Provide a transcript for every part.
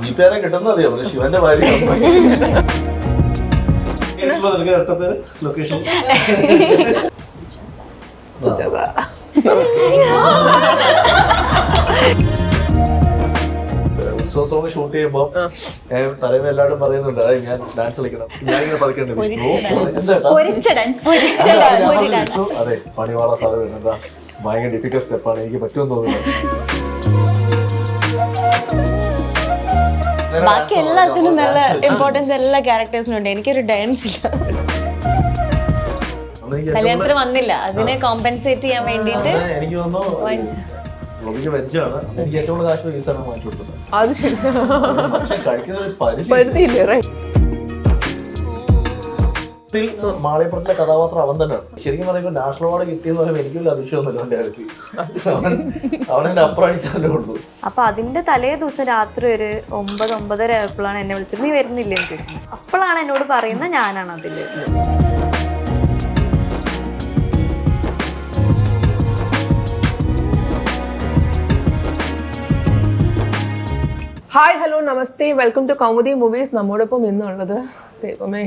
ജീപ്പേരെ കിട്ടുന്ന അറിയാം പക്ഷെ ശിവന്റെ ഭാര്യ ലൊക്കേഷൻ സുജാത. ഉത്സവ സോങ് ഷൂട്ട് ചെയ്യുമ്പോ ഞാൻ തലേന്ന് എല്ലാവരും പറയുന്നുണ്ട് "ആ, ഞാൻ ഡാൻസ് കളിക്കണം. ഞാൻ ഇങ്ങനെ പതുക്കേണ്ട പൊരിച്ച ഡാൻസ് അതെ പണിവാള സാധനം എന്താ ഭയങ്കര ഡിഫിക്കൽ സ്റ്റെപ്പാണ് എനിക്ക് പറ്റുമെന്ന് തോന്നുന്നു. ബാക്കി എല്ലാത്തിനും നല്ല ഇമ്പോർട്ടൻസ് എല്ലാ ക്യാരക്ടേഴ്സിനും ഉണ്ട്. എനിക്കൊരു ഡാൻസ് ഇല്ല. കല്യാണത്തിന് വന്നില്ല. അതിനെ കോമ്പൻസേറ്റ് ചെയ്യാൻ വേണ്ടിട്ട് എനിക്ക് തോന്നുന്നു ഗോപിക്ക് വെജാണ് എനിക്ക് ഏറ്റവും കൂടുതൽ കാശ് അത് ശരി. കഴിക്കുന്ന പരിധി ഇതിൽ മാളിയപ്പുറത്തിലെ കഥാപാത്രം അവൻ തന്നെയാണ്. ശരിക്കും പറയുമ്പോൾ നാഷണൽ അവാർഡ് കിട്ടിയെന്ന് പറയുമ്പോൾ എനിക്കും അതിശയമൊന്നുമില്ല അവന്റെ കാര്യത്തിൽ. അവൻ അവനെന്റെ അപ്രാണിച്ചാലേ ഉള്ളൂ. അപ്പൊ അതിന്റെ തലേ ദിവസം രാത്രി ഒരു ഒമ്പത് ഒമ്പതര ആയപ്പോഴാണ് എന്നെ വിളിച്ചത്. നീ വരുന്നില്ലേ എനിക്ക് അപ്പോഴാണ് എന്നോട് പറയുന്നത് ഞാനാണ് അതിൽ hi hello namaste. Welcome to Kaumudi movies നമ്മോടൊപ്പം ഇന്നുള്ളത് ദൈവമേ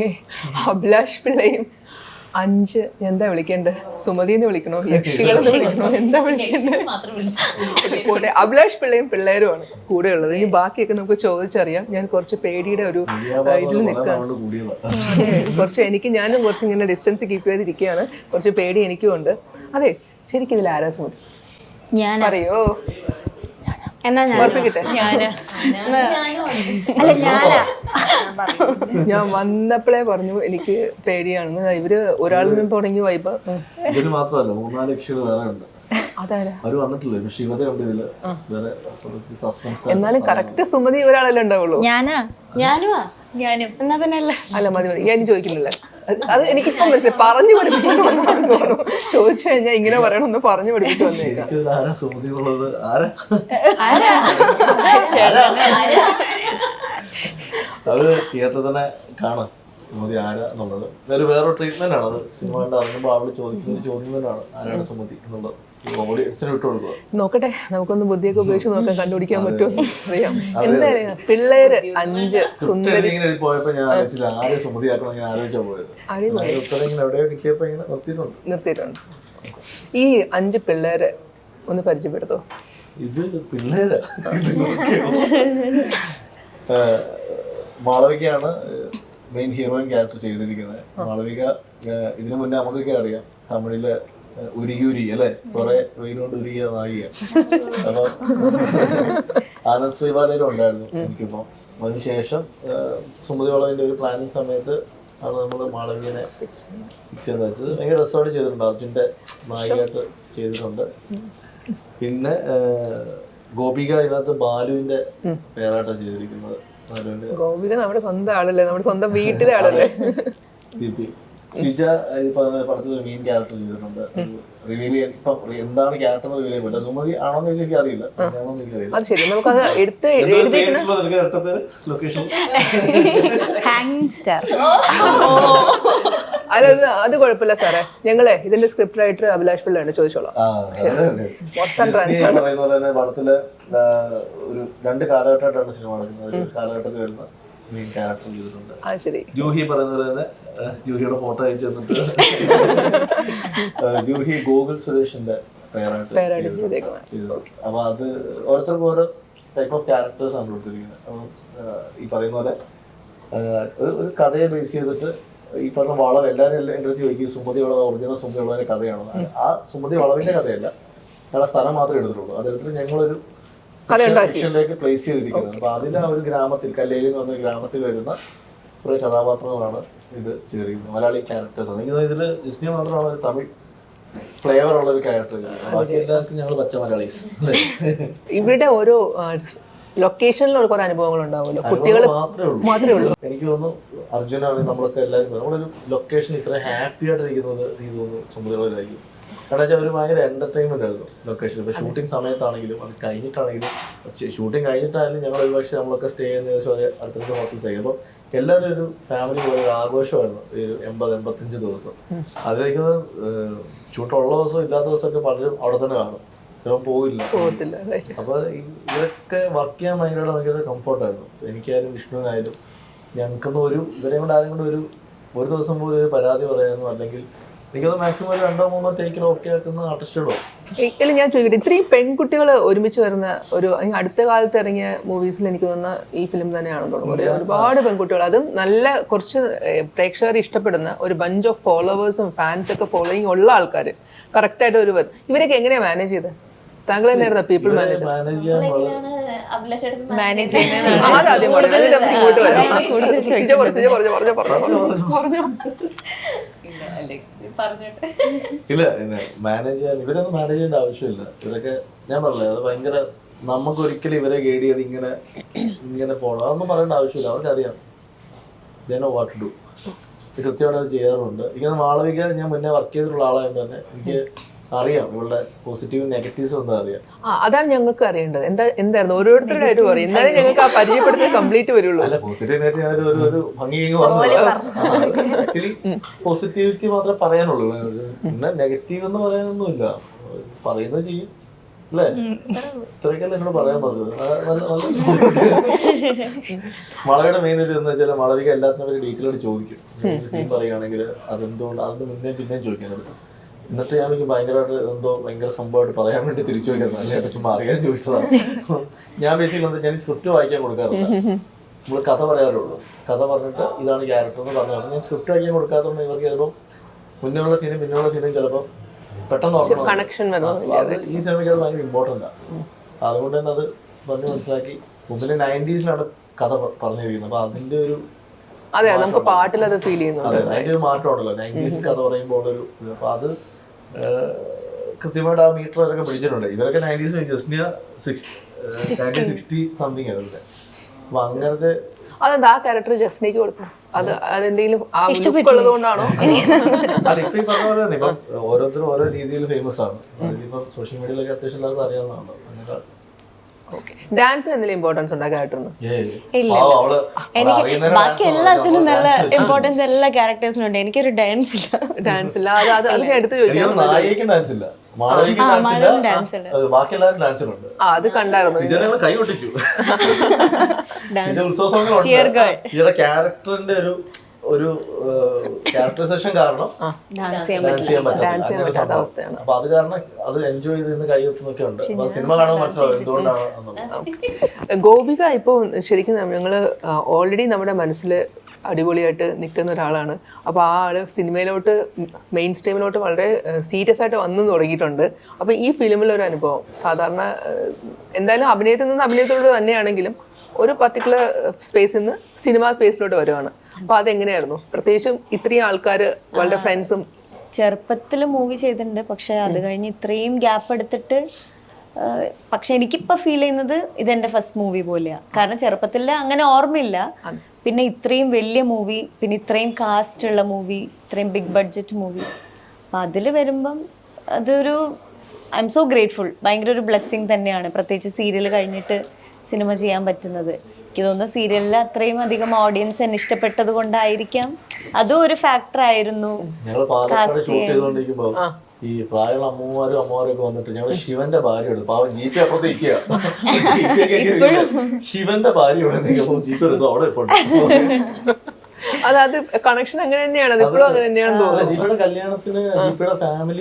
അഭിലാഷ് പിള്ളയും അഞ്ച് എന്താ വിളിക്കേണ്ടത് സുമതി എന്ന് വിളിക്കണോ? യക്ഷികളെന്ന് വിളിക്കണോ? എന്താ വിളിക്കേണ്ടത് അഭിലാഷ് പിള്ളയും പിള്ളേരുമാണ് കൂടെ ഉള്ളത്. ഇനി ബാക്കിയൊക്കെ നമുക്ക് ചോദിച്ചറിയാം. ഞാൻ കുറച്ച് പേടിയുടെ ഒരു ഇതിൽ നിൽക്കുകയാണ് കുറച്ച് എനിക്ക് ഞാനും കുറച്ച് ഇങ്ങനെ ഡിസ്റ്റൻസ് കീപ്പ് ചെയ്തിരിക്കുകയാണ്. കുറച്ച് പേടി എനിക്കും ഉണ്ട് അതെ ശരിക്കും ഇതിൽ ആരാ സുമതി? ഞാൻ പറയോ? എന്നാ ഞാൻ അല്ല ഞാനാ? ഞാൻ വന്നപ്പോഴേ പറഞ്ഞു എനിക്ക് പേടിയാണെന്ന് ഇവർ ഒരാളിൽ നിന്ന് തുടങ്ങി വൈബ് ഇതിന് മാത്രമല്ല മൂന്നാൽ ലക്ഷം വേറെ ഉണ്ട്. അവർ വന്നിട്ടില്ല? ഇപ്പൊ ശിവത ഉണ്ട് ഇതിൽ വേറെ കുറച്ച് സസ്പെൻസ് എന്നാലും കറക്റ്റ് സുമതി ഒരാളല്ലേ ഉണ്ടാവുള്ളൂ. ഞാനാ? ഞാനുമാ ഞാനും. എന്നാ പിന്നെ അല്ല അല്ല മതി മതി. ഞാൻ ചോദിക്കുന്നില്ല. അത് എനിക്ക് എനിക്കിപ്പം മനസ്സിലായി. പറഞ്ഞു പഠിപ്പിച്ചു ചോദിച്ചു കഴിഞ്ഞാൽ ഇങ്ങനെ പറയണമെന്ന് പറഞ്ഞു പഠിപ്പിച്ചു വന്നേക്കാം. അത് തിയേറ്ററിൽ തന്നെ കാണാം. സുമതി ആരാ എന്നുള്ളത്. വേറെ വേറൊരു ട്രീറ്റ്മെന്റ് ആണ് അത്. സിനിമ കണ്ട് ഇറങ്ങുമ്പോൾ ആൾ ചോദിക്കുന്ന ഒരു ചോദ്യം തന്നെയാണ് ആരാണ് സുമതി എന്നുള്ളത്. നോക്കട്ടെ നമുക്കൊന്ന് ബുദ്ധിയൊക്കെ ഉപയോഗിച്ച് നോക്കാൻ കണ്ടുപിടിക്കാൻ പറ്റുമോ അറിയാം. എന്തായാലും പിള്ളേര് അഞ്ച് സുന്ദരി നിർത്തിയിട്ടുണ്ട്. ഈ അഞ്ച് പിള്ളേരെ ഒന്ന് പരിചയപ്പെടുത്തോ? ഇത് പിള്ളേരാ. മാളവികയാണ് മെയിൻ ഹീറോയിൻ ക്യാരക്ടർ ചെയ്തിരിക്കുന്നത്. മാളവിക ഇതിനു മുന്നേ നമുക്കൊക്കെ അറിയാം. തമിഴിൽ ഉരുകി ഉരുകി അല്ലെ? കുറെ വെയിലോട് ഉരുകിയ നായിക. അപ്പൊ ആനന്ദ് ശ്രീപാലയിലും ഉണ്ടായിരുന്നു എനിക്കിപ്പോ. അതിനുശേഷം സുമതി വളവിന്റെ ഒരു പ്ലാനിങ് സമയത്ത് ആണ് നമ്മൾ മാളവികനെ ഫിക്സ് ചെയ്ത് വെച്ചത്. ഭയങ്കര രസമായിട്ട് ചെയ്തിട്ടുണ്ട്. അർജുന്റെ നായികയായിട്ട് ചെയ്തിട്ടുണ്ട്. പിന്നെ ഗോപിക ഇതിനകത്ത് ബാലുവിന്റെ പേരായിട്ടാണ് ചെയ്തിരിക്കുന്നത്. ബാലുവിന്റെ ഗോപിക നമ്മുടെ സ്വന്തം ആളല്ലേ? നമ്മുടെ സ്വന്തം വീട്ടിലെ ആളല്ലേ? ദീപി ഷിജ ഈ പറഞ്ഞ പടത്തിൽ മെയിൻ ക്യാരക്ടർ ചെയ്തിട്ടുണ്ട്. റിവീൽ ചെയ്യാൻ ഇപ്പം എന്താണ് ക്യാരക്ടർ റിവീൽ ചെയ്യാൻ പറ്റില്ല സുമതി ആണോന്ന് ചോദിച്ചാൽ എനിക്ക് അറിയില്ല ആണോന്ന് അത് ശരി. നമുക്കത് എടുത്ത് അല്ല അത് കുഴപ്പമില്ല സാറേ. ഞങ്ങളെ ഇതിന്റെ സ്ക്രിപ്റ്റ് റൈറ്റർ അഭിലാഷ് പിള്ളയാണ് ചോദിച്ചോളാം. മൊത്തം പടത്തിൽ ഒരു രണ്ട് കാലഘട്ടമായിട്ടാണ് സിനിമ നടക്കുന്നത്. കാലഘട്ടത്തിൽ വരുന്ന മെയിൻ ക്യാരക്ടർ ചെയ്തിട്ടുണ്ട്. അത് ശരി. ജൂഹി പറയുന്നത് തന്നെ ജൂഹിയുടെ ഫോട്ടോ അയച്ചു തന്നിട്ട്. ജൂഹി ഗൂഗിൾ സുരേഷിന്റെ പേരായിട്ട് പേരായിട്ട് ചെയ്തിട്ടുണ്ട്. ചെയ്തേക്കുന്നത്. ചെയ്തിട്ടുണ്ട്. അപ്പൊ അത് ഓരോരുത്തർക്കും ഓരോ ടൈപ്പ് ഓഫ് ക്യാരക്ടേഴ്സ് ആണ് കൊടുത്തിരിക്കുന്നത്. അപ്പം ഈ പറയുന്ന പോലെ ഒരു ഒരു കഥയെ ബേസ് ചെയ്തിട്ട് ഈ പറഞ്ഞ വളവ് എല്ലാവരും എല്ലാം എന്റെ അടുത്ത് ചോദിക്കും സുമതി വളവ് ഒറിജിനൽ സുമതി വളവിന്റെ കഥയാണോ? ആ സുമതി വളവിന്റെ കഥയല്ല. ഞങ്ങളുടെ സ്ഥലം മാത്രമേ എടുത്തിട്ടുള്ളൂ. അതെടുത്തിട്ട് ഞങ്ങളൊരു പ്ലേസ് ചെയ്തിരിക്കുന്നത്. അപ്പൊ അതിൽ ആ ഒരു ഗ്രാമത്തിൽ കല്ലേലി എന്ന് പറഞ്ഞ ഗ്രാമത്തിൽ വരുന്ന കുറെ കഥാപാത്രങ്ങളാണ് ഇത് ചെയ്തിരിക്കുന്നത്. മലയാളി ക്യാരക്ടേഴ്സ് ആണ്. എനിക്ക് ഇതിൽ ഡിസ്നി മാത്രമാണ് ഒരു തമിഴ് ഫ്ലേവർ ഉള്ള ഒരു ക്യാരക്ടർ ബാക്കി എല്ലാവർക്കും ഞങ്ങൾ പച്ച മലയാളീസ്. ഇവിടെ ഓരോ ലൊക്കേഷനിൽ കുറെ അനുഭവങ്ങൾ ഉണ്ടാവുമല്ലോ കുട്ടികൾ മാത്രമേ ഉള്ളൂ. എനിക്ക് തോന്നുന്നു അർജുനാണ് നമ്മളൊക്കെ എല്ലാവരും. നമ്മളൊരു ലൊക്കേഷൻ ഇത്ര ഹാപ്പി ആയിട്ട് ഇരിക്കുന്നത് എനിക്ക് തോന്നുന്നു സമുദ്രമായിരിക്കും കാരണം വെച്ചാൽ ഒരു ഭയങ്കര എന്റർടൈൻമെന്റ് ആയിരുന്നു ലൊക്കേഷൻ ഇപ്പൊ ഷൂട്ടിംഗ് സമയത്താണെങ്കിലും അത് കഴിഞ്ഞിട്ടാണെങ്കിലും ഷൂട്ടിംഗ് കഴിഞ്ഞിട്ടായാലും ഞങ്ങൾ ഒരു പക്ഷേ നമ്മളൊക്കെ സ്റ്റേ ചെയ്യുന്ന ഏകദേശം ഒരു അടുത്തടുത്ത ഹോട്ടൽ സ്റ്റേ അപ്പോൾ എല്ലാവരും ഒരു ഫാമിലി പോലെ ഒരു ആഘോഷമായിരുന്നു. ഒരു എൺപത് എൺപത്തഞ്ച് ദിവസം. അതിലേക്ക് ഷൂട്ടുള്ള ദിവസവും ഇല്ലാത്ത ദിവസമൊക്കെ പലരും അവിടെ തന്നെ കാണും. ചിലപ്പോൾ പോവില്ല. അപ്പൊ ഇവരൊക്കെ വർക്ക് ചെയ്യാൻ ഭയങ്കര ഭയങ്കര കംഫർട്ടായിരുന്നു എനിക്കായാലും വിഷ്ണുവിനായാലും ഞങ്ങൾക്കൊന്നും ഒരു ഇവരെയും കൊണ്ട് ആരും കൂടെ ഒരു ഒരു ദിവസം പോലും ഒരു പരാതി പറയാനോ അല്ലെങ്കിൽ എനിക്കത് മാക്സിമം ഒരു രണ്ടോ മൂന്നോ ടേക്കിൽ ഓക്കെ ആക്കുന്ന ആർട്ടിസ്റ്റുകളോ ഇല്ല ഞാൻ ചോദിക്കട്ടെ ഇത്രയും പെൺകുട്ടികൾ ഒരുമിച്ച് വരുന്ന ഒരു അടുത്ത കാലത്ത് ഇറങ്ങിയ മൂവീസിൽ എനിക്ക് തോന്നുന്ന ഈ ഫിലിം തന്നെയാണെന്ന് തോന്നുന്നു. ഒരുപാട് പെൺകുട്ടികൾ അതും നല്ല കുറച്ച് പ്രേക്ഷകർ ഇഷ്ടപ്പെടുന്ന ഒരു ബഞ്ച് ഓഫ് ഫോളോവേഴ്സും ഫാൻസ് ഒക്കെ ഫോളോയിങ് ഉള്ള ആൾക്കാർ കറക്റ്റായിട്ട് ഒരു ഇവരൊക്കെ എങ്ങനെയാ മാനേജ് ചെയ്തത് താങ്കൾ തന്നെയായിരുന്നു പീപ്പിൾ മാനേജർ മാനേജ് ചെയ്യാൻ ഇല്ല മാനേജ് ഇവരൊന്നും മാനേജ് ചെയ്യേണ്ട ആവശ്യമില്ല. ഇവരൊക്കെ ഞാൻ പറഞ്ഞില്ലേ അത് ഭയങ്കര നമുക്ക് ഒരിക്കലും ഇവരെ ഗൈഡ് ചെയ്ത് ഇങ്ങനെ ഇങ്ങനെ പോകണം അതൊന്നും പറയേണ്ട ആവശ്യമില്ല അവർക്കറിയാം. ജനോ വാട്ട് ഡു കൃത്യമായിട്ട് അത് ചെയ്യാറുണ്ട്. ഇങ്ങനെ മാളവിക ഞാൻ മുന്നേ വർക്ക് ചെയ്തിട്ടുള്ള ആളായത് തന്നെ എനിക്ക് അറിയാം. ഇവളുടെ പോസിറ്റീവ് നെഗറ്റീവ്സ് ഒന്നും അറിയാം. ആ അതാണ് ഞങ്ങൾക്ക് അറിയേണ്ടത്. എന്താ എന്തായിരുന്നു? ഓരോരുത്തരുടെ ആയിട്ട് പറയും. എന്നാലും ഞങ്ങൾക്ക് ആ പരിചയപ്പെടുത്തി കംപ്ലീറ്റ് വരുള്ളൂ. അല്ല പോസിറ്റീവ് നെഗറ്റീവ് ഞാൻ ഒരു ഒരു ഭംഗിയെങ്കിൽ ആക്ച്വലി പോസിറ്റിവിറ്റി മാത്രമേ പറയാനുള്ളൂ. പിന്നെ നെഗറ്റീവ് എന്ന് പറയാനൊന്നുമില്ല. പറയുന്നത് ചെയ്യും. അല്ലേ? ഇത്രയൊക്കെയല്ലേ എന്നോട് പറയാൻ പറഞ്ഞത്. മളയുടെ മെയിൻ ഇത് എന്ന് വെച്ചാൽ മളവിക എല്ലാത്തിനും ഒരു ഡീറ്റെയിൽ ആയിട്ട് ചോദിക്കും. സീൻ പറയുകയാണെങ്കിൽ അതെന്തുകൊണ്ട് അതിന് മുന്നേ പിന്നെയും ചോദിക്കാനുണ്ട് എന്നിട്ട് ഞാൻ എനിക്ക് ഭയങ്കരമായിട്ട് എന്തോ ഭയങ്കര സംഭവമായിട്ട് പറയാൻ വേണ്ടി തിരിച്ചു വയ്ക്കുന്നത് അല്ലെ? ചുമ്മാ അറിയാൻ ചോദിച്ചതാണ്. ഞാൻ ബേസിക്കലി ഞാൻ സ്ക്രിപ്റ്റ് വായിക്കാൻ കൊടുക്കാറില്ല. നമ്മൾ കഥ പറയാറുള്ളൂ. കഥ പറഞ്ഞിട്ട് ഇതാണ് ക്യാരക്ടർ എന്ന് പറഞ്ഞു ഞാൻ സ്ക്രിപ്റ്റ് വായിക്കാൻ കൊടുക്കാത്തതുകൊണ്ട് ഇവർക്ക് ചിലപ്പോൾ മുന്നേ ഉള്ള സീനും പിന്നെയുള്ള സീനും ചിലപ്പോൾ പെട്ടെന്ന് ഓർക്കണം അത് ഈ സിനിമയ്ക്ക് അത് ഭയങ്കര ഇമ്പോർട്ടന്റ് ആണ്. അതുകൊണ്ട് തന്നെ അത് പറഞ്ഞ് മനസ്സിലാക്കി. മുമ്പിൽ നയന്റീസിലാണ് കഥ പറഞ്ഞു പറഞ്ഞിരിക്കുന്നത് അപ്പൊ അതിന്റെ ഒരു അതെ നമുക്ക് പാട്ടിൽ അത് ഫീൽ ചെയ്യുന്നുണ്ട്. അതെ അതിന്റെ ഒരു മാറ്റം ഉണ്ടല്ലോ നയന്റീസിൽ കഥ പറയുമ്പോൾ ഒരു. അപ്പൊ അത് കൃത്യമായിട്ട് ആ മീറ്റർ അവരൊക്കെ പിടിച്ചിട്ടുണ്ട്. ഇവരൊക്കെ നയന്റീസ് ജസ്നിയ സിക്സ് സിക്സ്റ്റി സംതിങ് ആയിരുന്നു അപ്പൊ അങ്ങനത്തെ അതെന്താ? ആ ക്യാരക്ടർ ജസ്റ്റിനേക്ക് കൊടുക്കും അത് അതെന്തെങ്കിലും ആ ലുക്ക് അല്ല ഇപ്പൊ ഈ പറഞ്ഞ പോലെ തന്നെ ഇപ്പം ഓരോരുത്തരും ഓരോ രീതിയിൽ ഫേമസ് ആണ്. സോഷ്യൽ മീഡിയയിലൊക്കെ അത്യാവശ്യം എല്ലാവർക്കും അറിയാവുന്നതാണല്ലോ അങ്ങനെ ഡാൻസിന് എന്തെങ്കിലും ഇമ്പോർട്ടൻസ് ഉണ്ട്? ഇല്ല. എനിക്ക് ബാക്കി എല്ലാത്തിനും നല്ല ഇമ്പോർട്ടൻസ് എല്ലാ ക്യാരക്ടേഴ്സിനും ഉണ്ട്. എനിക്കൊരു ഡാൻസ് ഇല്ല. ഡാൻസ് ഇല്ല. അത് അത് അത് ഞാൻ എടുത്ത് അത് ബാക്കി എല്ലാവരും ഡാൻസിനുണ്ട് ആ അത് കണ്ടായിരുന്നു. കൈ ഒട്ടിച്ചു ക്യാരക്ടറിന്റെ ഒരു ഒരു ക്യാരക്ടറൈസേഷൻ കാരണം ഡാൻസ് ചെയ്യാൻ പറ്റാത്ത അവസ്ഥയാണ്. അപ്പൊ അത് കാരണം അത് എൻജോയ് ചെയ്ത് നിന്ന് കൈ ഒട്ടുന്നൊക്കെ ഉണ്ട്. സിനിമ കാണുമ്പോൾ മനസ്സിലാവും എന്തുകൊണ്ടാണ്. ഗോപിക ഇപ്പോൾ ശരിക്കും ഞങ്ങൾ ഓൾറെഡി നമ്മുടെ മനസ്സിൽ അടിപൊളിയായിട്ട് നിൽക്കുന്ന ഒരാളാണ്. അപ്പോൾ ആ ആൾ സിനിമയിലോട്ട് മെയിൻ സ്ട്രീമിലോട്ട് വളരെ സീരിയസ് ആയിട്ട് വന്നു തുടങ്ങിയിട്ടുണ്ട്. അപ്പോൾ ഈ ഫിലിമിൽ ഒരു അനുഭവം. സാധാരണ എന്തായാലും അഭിനയത്തിൽ നിന്ന് അഭിനയത്തോട് തന്നെയാണെങ്കിലും ഒരു പർട്ടിക്കുലർ സ്പേസിൽ നിന്ന് സിനിമാ സ്പേസിലോട്ട് വരുവാണ്. അപ്പോൾ അതെങ്ങനെയായിരുന്നു? പ്രത്യേകിച്ചും ഇത്രയും ആൾക്കാർ വളരെ ഫ്രണ്ട്സും ചെറുപ്പത്തിൽ മൂവി ചെയ്തിട്ടുണ്ട്. പക്ഷെ അത് കഴിഞ്ഞ് ഇത്രയും ഗ്യാപ്പ് എടുത്തിട്ട് പക്ഷെ എനിക്കിപ്പോ ഫീൽ ചെയ്യുന്നത് ഇതെന്റെ ഫസ്റ്റ് മൂവി പോലെയാണ് കാരണം ചെറുപ്പത്തിൽ അങ്ങനെ ഓർമ്മയില്ല. പിന്നെ ഇത്രയും വലിയ മൂവി പിന്നെ ഇത്രയും കാസ്റ്റ് ഉള്ള മൂവി ഇത്രയും ബിഗ് ബഡ്ജറ്റ് മൂവി അപ്പം അതിൽ വരുമ്പം അതൊരു ഐ എം സോ ഗ്രേറ്റ്ഫുൾ ഭയങ്കര ഒരു ബ്ലെസ്സിങ് തന്നെയാണ് പ്രത്യേകിച്ച് സീരിയൽ കഴിഞ്ഞിട്ട് സിനിമ ചെയ്യാൻ പറ്റുന്നത്. എനിക്ക് തോന്നുന്നു സീരിയലിൽ അത്രയും അധികം ഓഡിയൻസ് എന്നെ ഇഷ്ടപ്പെട്ടത് കൊണ്ടായിരിക്കാം. അതും ഒരു ഫാക്ടർ ആയിരുന്നു. ഞങ്ങൾ പാലക്കാട് ഷൂട്ട് ചെയ്തുകൊണ്ടിരിക്കുമ്പോ ഈ പ്രായമുള്ള അമ്മമാരും അമ്മമാരും ഒക്കെ വന്നിട്ട് ഞങ്ങൾ ശിവന്റെ ഭാര്യയുണ്ട് പാവം ജീപ്പ് അപ്പുറത്ത് ഇരിക്കുക ശിവന്റെ ഭാര്യയുണ്ട് ജീപ്പ് എടുത്തു. അവിടെ ഇപ്പോൾ അത് അത് കണക്ഷൻ അങ്ങനെ തന്നെയാണ്. ഇപ്പോഴും അങ്ങനെ തന്നെയാണ് കല്യാണത്തിന്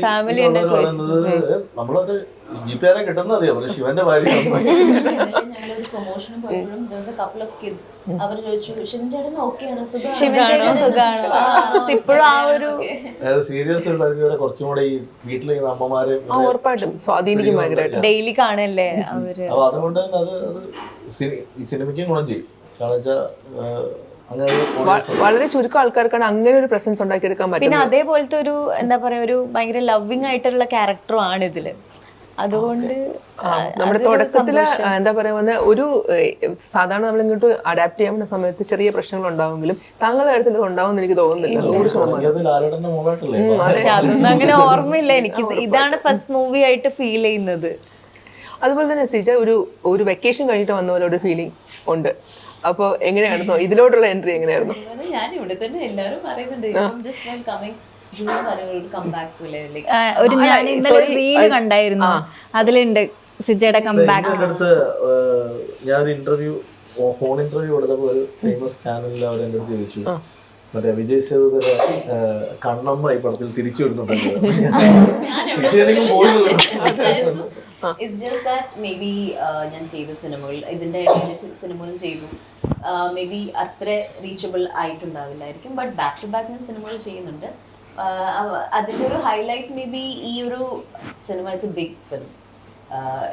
ഫാമിലി പറയുന്നത് നമ്മളത് ജീപ്പുകാരെ കിട്ടുന്ന അറിയാം. പക്ഷെ ശിവന്റെ ഭാര്യ ഞങ്ങളൊരു പ്രൊമോഷന് പോയപ്പോഴും കപ്പിൾ ഓഫ് കിഡ്സ് അവർ ചോദിച്ചു ഓക്കെയാണ് ഇപ്പോഴും ആ ഒരു അതായത് സീരിയൽസ് കുറച്ചും കൂടെ ഈ വീട്ടിലിരിക്കുന്ന അമ്മമാരെ ആ ഉറപ്പായിട്ടും. സ്വാധീനിക്കും ഭയങ്കരമായിട്ട് ഡെയിലി കാണല്ലേ അവർ? അപ്പൊ അതുകൊണ്ട് തന്നെ അത് സിനിമയ്ക്കും ഗുണം ചെയ്യും. കാരണം വെച്ചാൽ വളരെ ചുരുക്കം ആൾക്കാർക്കാണ് അങ്ങനെ ഒരു പ്രസൻസ് ഉണ്ടാക്കിയെടുക്കാൻ പറ്റും പിന്നെ അതേപോലത്തെ ഒരു എന്താ പറയാ ഒരു ഭയങ്കര ലവിങ് ആയിട്ടുള്ള ക്യാരക്ടറും ആണ് ഇതിൽ. അതുകൊണ്ട് നമ്മുടെ തുടക്കത്തിൽ എന്താ പറയാ വന്ന ഒരു സാധാരണ നമ്മൾ ഇങ്ങോട്ട് അഡാപ്റ്റ് ചെയ്യാൻ പറ്റുന്ന സമയത്ത് ചെറിയ പ്രശ്നങ്ങൾ ഉണ്ടാവുമെങ്കിലും താങ്കളുടെ കാര്യത്തിൽ ഇത് ഉണ്ടാവും എനിക്ക് തോന്നുന്നില്ല. നൂറ് ശതമാനം. പക്ഷെ അതൊന്നും അങ്ങനെ ഓർമ്മയില്ല എനിക്ക്. ഇതാണ് ഫസ്റ്റ് മൂവി ആയിട്ട് ഫീൽ ചെയ്യുന്നത്. അതുപോലെ തന്നെ സിജ ഒരു ഒരു വെക്കേഷൻ കഴിഞ്ഞിട്ട് വന്ന പോലെ ഒരു ഫീലിംഗ് ഉണ്ട്. അപ്പോൾ എങ്ങനെയായിരുന്നു? ഇതിലോട്ടുള്ള എൻട്രി എങ്ങനെയായിരുന്നു? ഞാൻ ഇവിടെ തന്നെ എല്ലാവരും പറയുന്നുണ്ട്. ജസ്റ്റ് വൈൽ കമ്മിങ് ഒരു ഞാൻ അല്ല, ഇന്നലെ റീൽ കണ്ടായിരുന്നു. അതിലുണ്ട് സിജയുടെ കംബാക്ക് ഞാൻ ഇന്റർവ്യൂ ഫോൺ ഇന്റർവ്യൂ എടുത്തപ്പോൾ ഒരു ഫേമസ് ചാനലിൽ അവർ എന്റെ അടുത്ത് ചോദിച്ചു. മറ്റേ വിജയ് സേതുപതി കണ്ണമ്മ ഈ പടത്തിൽ തിരിച്ചു വരുന്നുണ്ടല്ലോ. It's just that may be ഞാൻ ചെയ്ത സിനിമകൾ ഇതിന്റെ ഇടയിൽ സിനിമകൾ ചെയ്തു. മേ ബി അത്ര റീച്ചബിൾ ആയിട്ടുണ്ടാവില്ലായിരിക്കും. ബട്ട് ബാക്ക് ടു ബാക്ക് ഞാൻ സിനിമകൾ ചെയ്യുന്നുണ്ട്. അതിന്റെ ഒരു ഹൈലൈറ്റ് മേ ബി ഈ ഒരു cinema is a big film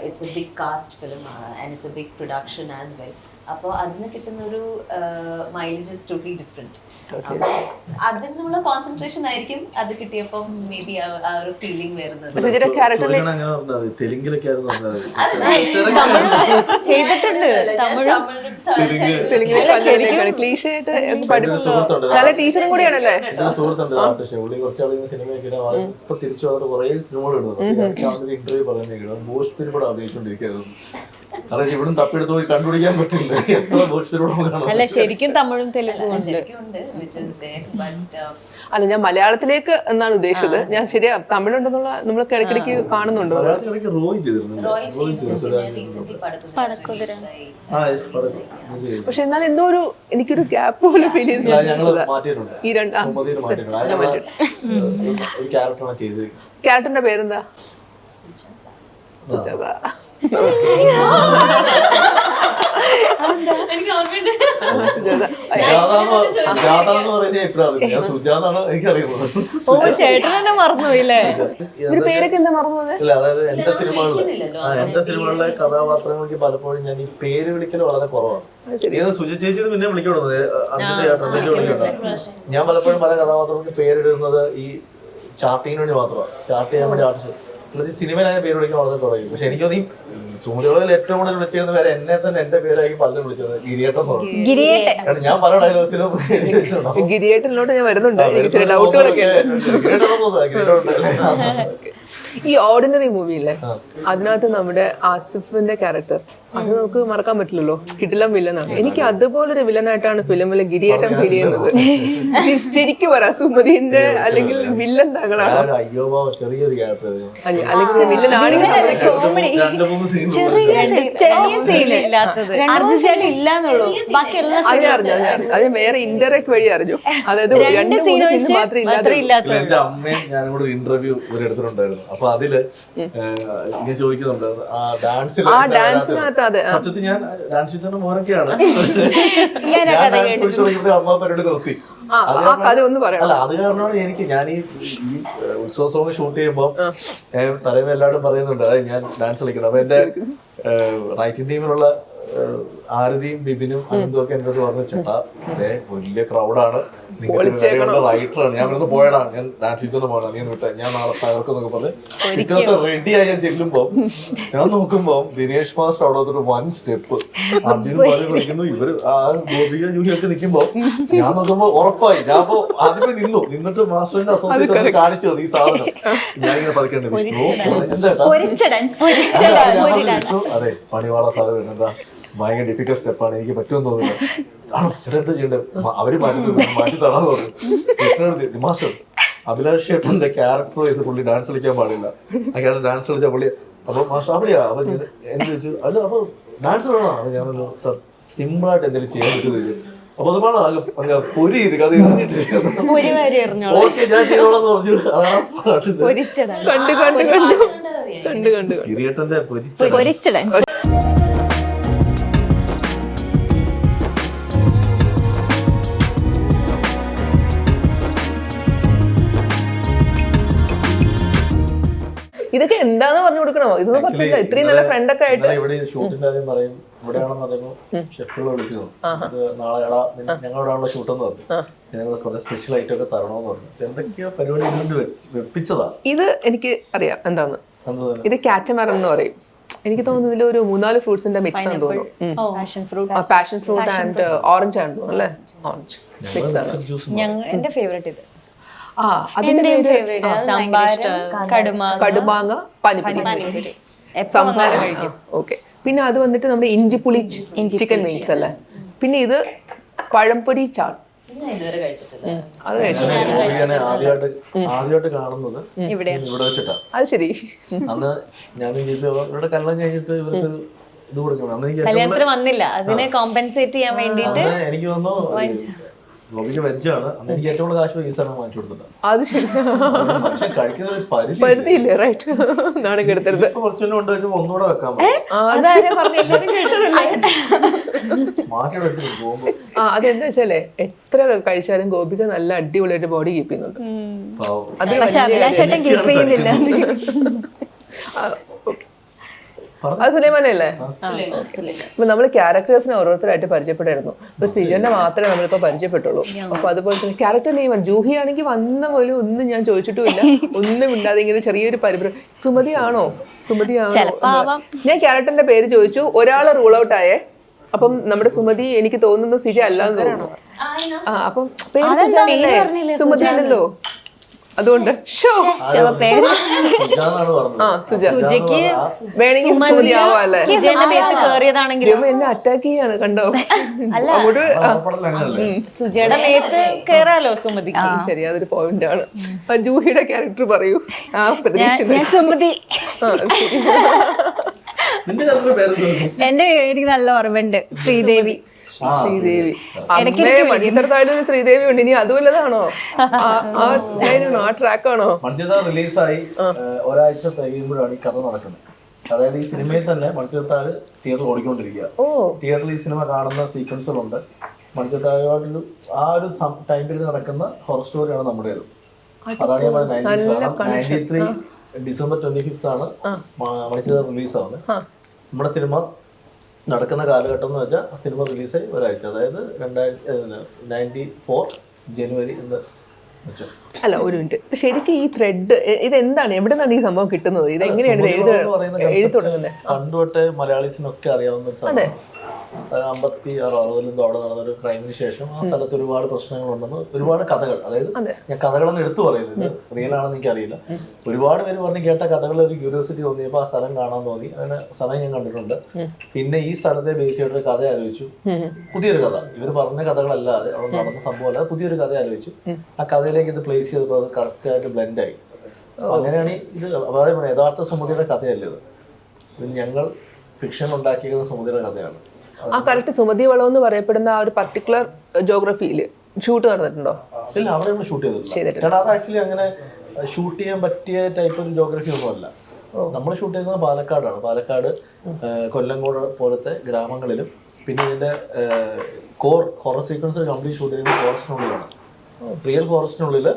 it's a big cast film ആണ് and it's a big production as well അപ്പോൾ അതിന് കിട്ടുന്ന ഒരു മൈലേജ് ഇസ് ടോട്ടലി ഡിഫറെന്റ് അതിനുള്ള കോൺസെൻട്രേഷൻ ആയിരിക്കും അത് കിട്ടിയപ്പോൾ മേ ബി ആ ഒരു ഫീലിംഗ് വരുന്നത്. തെലുങ്കിലൊക്കെ ചെയ്തിട്ടുണ്ട് നല്ല ടീച്ചറും കൂടിയാണല്ലേ? തിരിച്ചു വന്നിട്ട് കുറെ സിനിമകൾ ഇടുന്നുണ്ട് ഇന്റർവ്യൂ പറയുന്നത് ഭോജ്പുരി പടം അഭിനയിച്ചോണ്ടിരിക്കുന്നു കാരണം ഇവിടും തപ്പിയെടുത്ത് പോയി കണ്ടുപിടിക്കാൻ പറ്റില്ല. എത്ര ഭോജ്പുരി പടം അല്ല ശരിക്കും തമിഴും തെലുങ്കും ഉണ്ട്. ശരിക്കുണ്ട് is there ബട്ട് അല്ല ഞാൻ മലയാളത്തിലേക്ക് എന്നാണ് ഉദ്ദേശിച്ചത്. ഞാൻ ശരിയാ തമിഴുണ്ടെന്നുള്ള നമ്മളൊക്കെ ഇടയ്ക്കിടയ്ക്ക് കാണുന്നുണ്ട്? മലയാളത്തിൽ ഇടയ്ക്ക് റോയ് ചെയ്തിരുന്നു. റോയ്. പക്ഷെ എന്നാൽ എന്തോ ഒരു എനിക്കൊരു ഗ്യാപ്പ് പോലെ ഫീൽ മാറ്റിയിട്ടുണ്ട്. ഈ രണ്ട് ആ, സുമതിയിൽ മാറ്റിയിട്ടുണ്ട്. അത് ഞങ്ങൾ ഒരു ക്യാരക്ടറാണ് ചെയ്തിരിക്കുന്നത് ക്യാരക്ടറിന്റെ പേരെന്താ? സുജാത. സുജാത. ഓ ചേട്ടൻ തന്നെ മറന്നുപോയില്ലേ ഒരു പേരൊക്കെ എന്താ മറന്നത്? ഇല്ല അതായത് എന്റെ സിനിമകളിലെ. കഥാപാത്രങ്ങൾക്ക് പലപ്പോഴും ഞാൻ ഈ പേര് വിളിക്കൽ വളരെ കുറവാണ്. ഏത് സുജി ചേച്ചി പിന്നെ വിളിക്കണത് അഞ്ചിന്റെ ചേട്ടൻ വിളിക്കണം ഞാൻ പലപ്പോഴും പല കഥാപാത്രങ്ങൾക്ക് പേരിടുന്നത് ഈ ചാർട്ടിങ്ങിന് വേണ്ടി മാത്രമാണ്. ചാർട്ട് ചെയ്യാൻ വേണ്ടി ആർട്ടിസ്റ്റ് സിനിമയിലായ പേര് വിളിക്കാൻ വളരെ കുറയും പക്ഷെ എനിക്ക് തോന്നി സുമുദ്രകളിൽ ഏറ്റവും കൂടുതൽ വിളിച്ചിരുന്ന പേര് എന്നെ തന്നെ എന്റെ പേരായി പലരും വിളിച്ചത് ഗിരിയേട്ടൻ എന്ന് പറഞ്ഞു. കാരണം ഞാൻ പല ഡയലോഗ്സിലും ഗിരിയേട്ടനിലോട്ട് ഞാൻ വരുന്നുണ്ട്? ഈ ഓർഡിനറി മൂവിയില്ലേ? അതിനകത്ത് നമ്മുടെ ആസിഫിന്റെ ക്യാരക്ടർ. അത് നമുക്ക് മറക്കാൻ പറ്റില്ലല്ലോ. കിടിലം വില്ലനാണ്. എനിക്ക് അതുപോലൊരു വില്ലനായിട്ടാണ് ഫിലിമിലെ ഗിരിയേട്ടൻ ഫീൽ ചെയ്യുന്നത്. ശരിക്കും പറ സുമതിന്റെ അല്ലെങ്കിൽ വില്ലൻ താങ്കളാണ്? അല്ലെങ്കിൽ വില്ലൻ ആണെങ്കിൽ രണ്ട് മൂന്ന് സീൻ ചെറിയ സീൻ ഇല്ലാത്തത്. അർജുൻ ചേട്ടൻ ഇല്ലാന്നുള്ളൂ. ബാക്കി എല്ലാ അത് വേറെ ഇൻഡയറക്ട് വഴി അറിഞ്ഞു. അതായത് രണ്ട് scene മാത്രമേ ഇല്ലാത്ത ഇല്ലാത്തത്. എന്റെ അമ്മയും ഞാനും കൂടെ ഒരു ഇന്റർവ്യൂ അപ്പൊ അതിൽ ആ ഡാൻസ് ആ ഡാൻസിനകത്ത് അതെ. സത്യത്തിൽ ഞാൻ ഡാൻസ് ടീച്ചറിന്റെ മോനൊക്കെയാണ് അമ്മ പരിപാടി അല്ല അത് കാരണമാണ് എനിക്ക് ഞാൻ ഈ ഉത്സവ സോങ് ഷൂട്ട് ചെയ്യുമ്പോ തലേ തലേന്ന് എല്ലാവരും പറയുന്നുണ്ട് ഞാൻ ഡാൻസ് കളിക്കണം അപ്പൊ എന്റെ റൈറ്റിംഗ് ടീമിലുള്ള ആരതിയും ബിബിനും അനന്തും ഒക്കെ എന്റെ പറഞ്ഞ ചേട്ടാ അതെ വലിയ ക്രൗഡാണ് നിങ്ങളുടെ റൈറ്ററാണ് ഞാൻ ഇവിടുന്ന് പോയടാ ഞാൻ ഡാൻസ് ടീച്ചറിന് പോകണം നീ വിട്ടെ. ഞാൻ നാളെ സഹർക്കെന്നൊക്കെ പറഞ്ഞ് പിറ്റേ ദിവസം റെഡിയായി ഞാൻ ചെല്ലുമ്പോ ഞാൻ നോക്കുമ്പോ ദിനേഷ് മാസ്റ്റർ അവിടെ വന്നിട്ട് വൺ സ്റ്റെപ്പ് അർജുനും പറഞ്ഞു വിളിക്കുന്നു ഇവർ ആ ഗോപിക ജൂലിയൊക്കെ നിൽക്കുമ്പോ ഞാൻ നോക്കുമ്പോ ഉറപ്പായി. ഞാൻ അപ്പൊ ആദ്യമേ നിന്നു. നിന്നിട്ട് മാസ്റ്ററിന്റെ അസോസിയേറ്റ് കാണിച്ചു തന്നു ഈ സാധനം. ഞാൻ ഇങ്ങനെ പതുക്കണ്ട് വിഷ്ണു എന്താ പൊരിച്ചടൻ വിഷ്ണു അതെ പണിവാള സാധനം എന്താ ഭയങ്കര ഡിഫിക്കൽ സ്റ്റെപ്പാണ് എനിക്ക് പറ്റുമെന്ന് തോന്നുന്നു ആണോ? ചേട്ടാ ചെയ്യേണ്ടത് അവർ മാറ്റി മാറ്റി തടാന്ന് പറഞ്ഞു. മാസ്റ്റർ അഭിലാഷ് ചേട്ടന്റെ ക്യാരക്ടർ വൈസ് പുള്ളി ഡാൻസ് കളിക്കാൻ പാടില്ല. അങ്ങനെ ഡാൻസ് കളിച്ച പുള്ളി അപ്പൊ മാസ്റ്റർ അവിടെയാ? അപ്പൊ ഞാൻ എന്നെ ചോദിച്ചു അല്ല അപ്പൊ ഡാൻസ് വേണോ? അപ്പൊ ഞാൻ സർ ആയിട്ട് എന്തെങ്കിലും ചെയ്യാൻ പറ്റുന്നില്ല അപ്പൊ അത് വേണം അങ്ങ് പൊരി ഇത് കഥ പൊരി എറിഞ്ഞോളൂ. ഓക്കെ ഞാൻ പറഞ്ഞു. കണ്ടു കണ്ടു കണ്ടു. കണ്ടു കണ്ടു കിരീട്ടന്റെ പൊരിച്ച എന്താന്ന് പറഞ്ഞു കൊടുക്കണോ? ഇതൊന്നും പറഞ്ഞില്ല ഇത്രയും നല്ല ഫ്രണ്ട് ഒക്കെ ആയിട്ട് ഇവിടെ ഷൂട്ടിന്റെ പറയും. ഇവിടെയാണെന്ന് പറയുമ്പോൾ വിളിച്ചു. നാളെ പറഞ്ഞു. ഞങ്ങൾ കുറെ സ്പെഷ്യൽ ഐറ്റം ഒക്കെ തരണമെന്ന് പറഞ്ഞു. എന്തൊക്കെയോ പരിപാടി വെപ്പിച്ചതാ. ഇത് എനിക്ക് അറിയാം. എന്താന്ന്? ഇത് കാറ്റമറൻ എന്ന് പറയും. എനിക്ക് തോന്നുന്നു ഇതിൽ ഒരു മൂന്നാൽ ഫ്രൂട്ട്സിന്റെ മിക്സ് ആണെന്ന് തോന്നുന്നു. Passion fruit passion fruit and orange ആണ് തോന്നുന്നു അല്ലേ? ഓറഞ്ച് മിക്സ് ആണ്. എന്റെ ഫേവറേറ്റ് ഇത്. ആ അതിന്റെ പേര് കടുമാങ്ങ പനിപ്പൂരി സംഭാരം കഴിക്കും. ഓക്കെ. പിന്നെ അത് വന്നിട്ട് നമ്മുടെ ഇഞ്ചിപ്പുളി ചിക്കൻ വിങ്സ് അല്ലേ? പിന്നെ ഇത് പഴംപൊടി ചാട്ട് ആദ്യമായിട്ട് കാണുന്നത് ഇവിടെ. വെച്ചിട്ടാ. അത് ശരി. അന്ന് ഞാൻ ഇവരുടെ കഴിഞ്ഞിട്ട് ഇവർക്ക് ഇത് കൊടുക്കണം. അന്ന് എനിക്ക് കല്യാണത്തിന് വന്നില്ല. അതിനെ കോമ്പൻസേറ്റ് ചെയ്യാൻ വേണ്ടിട്ട് അന്ന് എനിക്ക് തോന്നുന്നു ഗോപിക്ക് വെജാണ് അന്ന് എനിക്ക് ഏറ്റവും കൂടുതൽ കാശ് ഈ സാധനം വാങ്ങിച്ചു കൊടുത്തിട്ടുണ്ട് അത് ശരി. പക്ഷെ കഴിക്കുന്ന ഒരു പരിധി പരിധിയില്ലേ? റൈറ്റ് നാണം കെടുത്തരുത്. ഇപ്പൊ കുറച്ചൊന്നും കൊണ്ട് വെച്ചപ്പോ ഒന്നുകൂടെ വെക്കാൻ പറ്റും പറഞ്ഞു എല്ലാവരും കേട്ടതല്ലേ മാറ്റി വെച്ചിട്ട് പോകുമ്പോ. ആ അതെന്താ വെച്ചാലേ എത്ര കഴിച്ചാലും ഗോപിക നല്ല അടിപൊളിയായിട്ട് ബോഡി കീപ്പ് ചെയ്യുന്നുണ്ട്. അത് പക്ഷെ അഭിലാഷേട്ടൻ കീപ്പ് ചെയ്യുന്നില്ല. അത് സുലൈമാനല്ലേ? അപ്പൊ നമ്മൾ ക്യാരക്ടേഴ്സിനെ ഓരോരുത്തരായിട്ട് പരിചയപ്പെട്ടായിരുന്നു ഇപ്പൊ സിജുവിനെ മാത്രമേ നമ്മളിപ്പോ പരിചയപ്പെട്ടുള്ളൂ. അപ്പൊ അതുപോലെ തന്നെ ക്യാരക്ടർ നെയ്മൻ ജൂഹി ആണെങ്കിൽ വന്ന പോലും ഒന്നും ഞാൻ ചോദിച്ചിട്ടുമില്ല. ഒന്നും ഇല്ലാതെ ഇങ്ങനെ ചെറിയൊരു പരിഭ്രം സുമതി ആണോ? സുമതി ആണോ? ഞാൻ ക്യാരക്ടറിന്റെ പേര് ചോദിച്ചു. ഒരാൾ റൂൾ ഔട്ട് ആയേ. അപ്പം നമ്മുടെ സുമതി എനിക്ക് തോന്നുന്നു സിജ അല്ലാന്ന് തോന്നുന്നു. ആ അപ്പം പേര് സുജ സുമതി അല്ലല്ലോ. അതുകൊണ്ട് ഷോ സുജാന്നാണ് പറഞ്ഞത്. ആ സുജ. സുജയ്ക്ക് വേണമെങ്കിൽ എന്നെ അറ്റാക്ക് ചെയ്യാണ് കണ്ടോ? അങ്ങോട്ട് ആ, സുജയുടെ മേത്ത് കേറാലോ സുമതിക്ക്? ശരി അതൊരു പോയിന്റ് ആണ്. ആ ജൂഹിയുടെ ക്യാരക്ടർ പറയൂ. ആ പ്രതീക്ഷ സുമതി. ആ, ശരി. എന്റെ എനിക്ക് നല്ല ഓർമ്മയുണ്ട്. ശ്രീദേവി. ശ്രീദേവി. അമ്മേ മണിത്തരത്തായിട്ട് ഒരു ശ്രീദേവി ഉണ്ട്. ഇനി അതുമല്ലതാണോ ആ- ആ ട്രാക്ക് ആണോ ട്രാക്കാണോ? റിലീസായി ഒരാഴ്ച കഴിയുമ്പോഴാണ് ഈ കഥ നടക്കുന്നത്. അതായത് ഈ സിനിമയിൽ തന്നെ മണിച്ചത്താഴ് തിയേറ്ററിൽ ഓടിക്കൊണ്ടിരിക്കുക. ഓ. തിയേറ്ററിൽ ഈ സിനിമ കാണുന്ന സീക്വൻസുകളുണ്ട്. മണിച്ചത്താഴ് ആ ഒരു ടൈം പീരീഡ് നടക്കുന്ന ഹൊറർ സ്റ്റോറിയാണ് നമ്മുടേത്. അതാണ് ഞാൻ പറഞ്ഞത് ninety three December twenty fifth ആണ് മണിച്ചത് റിലീസ് ആവുന്നത്. നമ്മുടെ സിനിമ നടക്കുന്ന കാലഘട്ടം എന്ന് വെച്ചാൽ സിനിമ റിലീസായി ഒരാഴ്ച. അതായത് രണ്ടായിരത്തി നയന്റി ഫോർ ജനുവരി എന്ന് വെച്ചു. അല്ല ഒരു മിനിറ്റ്. ശരിക്കും ഈ ത്രെഡ് ഇത് എന്താണ് എവിടെ നിന്നാണ് ഈ സംഭവം കിട്ടുന്നത്? ഇത് എങ്ങനെയാണ് എഴുതി എഴുതി തുടങ്ങുന്നത്? പണ്ട് തൊട്ടേ മലയാളീസിനൊക്കെ അറിയാവുന്ന ഒരു സ്ഥലം അമ്പത്തി ആറോ അറുപതിലും അവിടെ നടന്ന ഒരു ക്രൈമിന് ശേഷം ആ സ്ഥലത്ത് ഒരുപാട് പ്രശ്നങ്ങളുണ്ടെന്ന് ഒരുപാട് കഥകൾ അതായത് ഞാൻ കഥകളൊന്നും എടുത്തു പറയുന്നത്. റിയൽ ആണെന്ന് എനിക്കറിയില്ല. ഒരുപാട് പേര് പറഞ്ഞ് കേട്ട കഥകളിൽ ഒരു ക്യൂരിയോസിറ്റി തോന്നിയപ്പോൾ ആ സ്ഥലം കാണാൻ തോന്നി. അങ്ങനെ സ്ഥലം ഞാൻ കണ്ടിട്ടുണ്ട്. പിന്നെ ഈ സ്ഥലത്തെ ബേസ് ചെയ്തിട്ട് കഥ ആലോചിച്ചു. പുതിയൊരു കഥ. ഇവർ പറഞ്ഞ കഥകളല്ലാതെ അവിടെ നടന്ന സംഭവം അല്ലാതെ പുതിയൊരു കഥ ആലോചിച്ചു. ആ കഥയിലേക്ക് ഇത് പ്ലേസ് ചെയ്തപ്പോൾ അത് കറക്റ്റായിട്ട് ബ്ലെൻഡായി അങ്ങനെയാണ് ഇത് അതായത് യഥാർത്ഥ സുമതിയുടെ കഥയല്ല ഇത്? ഞങ്ങൾ ഫിക്ഷൻ ഉണ്ടാക്കിയിരിക്കുന്ന സുമതിയുടെ കഥയാണ്. ആ കറക്റ്റ് സുമതി വളം എന്ന് പറയപ്പെടുന്ന ആ ഒരു പർട്ടിക്കുലർ ജോഗ്രഫിയിൽ ഷൂട്ട് നടന്നിട്ടുണ്ടോ? ഇല്ല അവിടെ നമ്മൾ ഷൂട്ട് ചെയ്തിട്ടില്ല. കാരണം അത് ആക്ച്വലി അങ്ങനെ ഷൂട്ട് ചെയ്യാൻ പറ്റിയ ടൈപ്പ് ഒരു ജോഗ്രഫി ഒന്നും അല്ല. നമ്മൾ ഷൂട്ട് ചെയ്യുന്നത് പാലക്കാടാണ്. പാലക്കാട് കൊല്ലംകോട് കൊല്ലങ്കോട് പോലത്തെ ഗ്രാമങ്ങളിലും പിന്നെ ഇതിന്റെ core horror sequence complete shoot ചെയ്യുന്നത് ഫോറസ്റ്റിനുള്ളിലാണ് റിയൽ ഫോറസ്റ്റിനുള്ളിൽ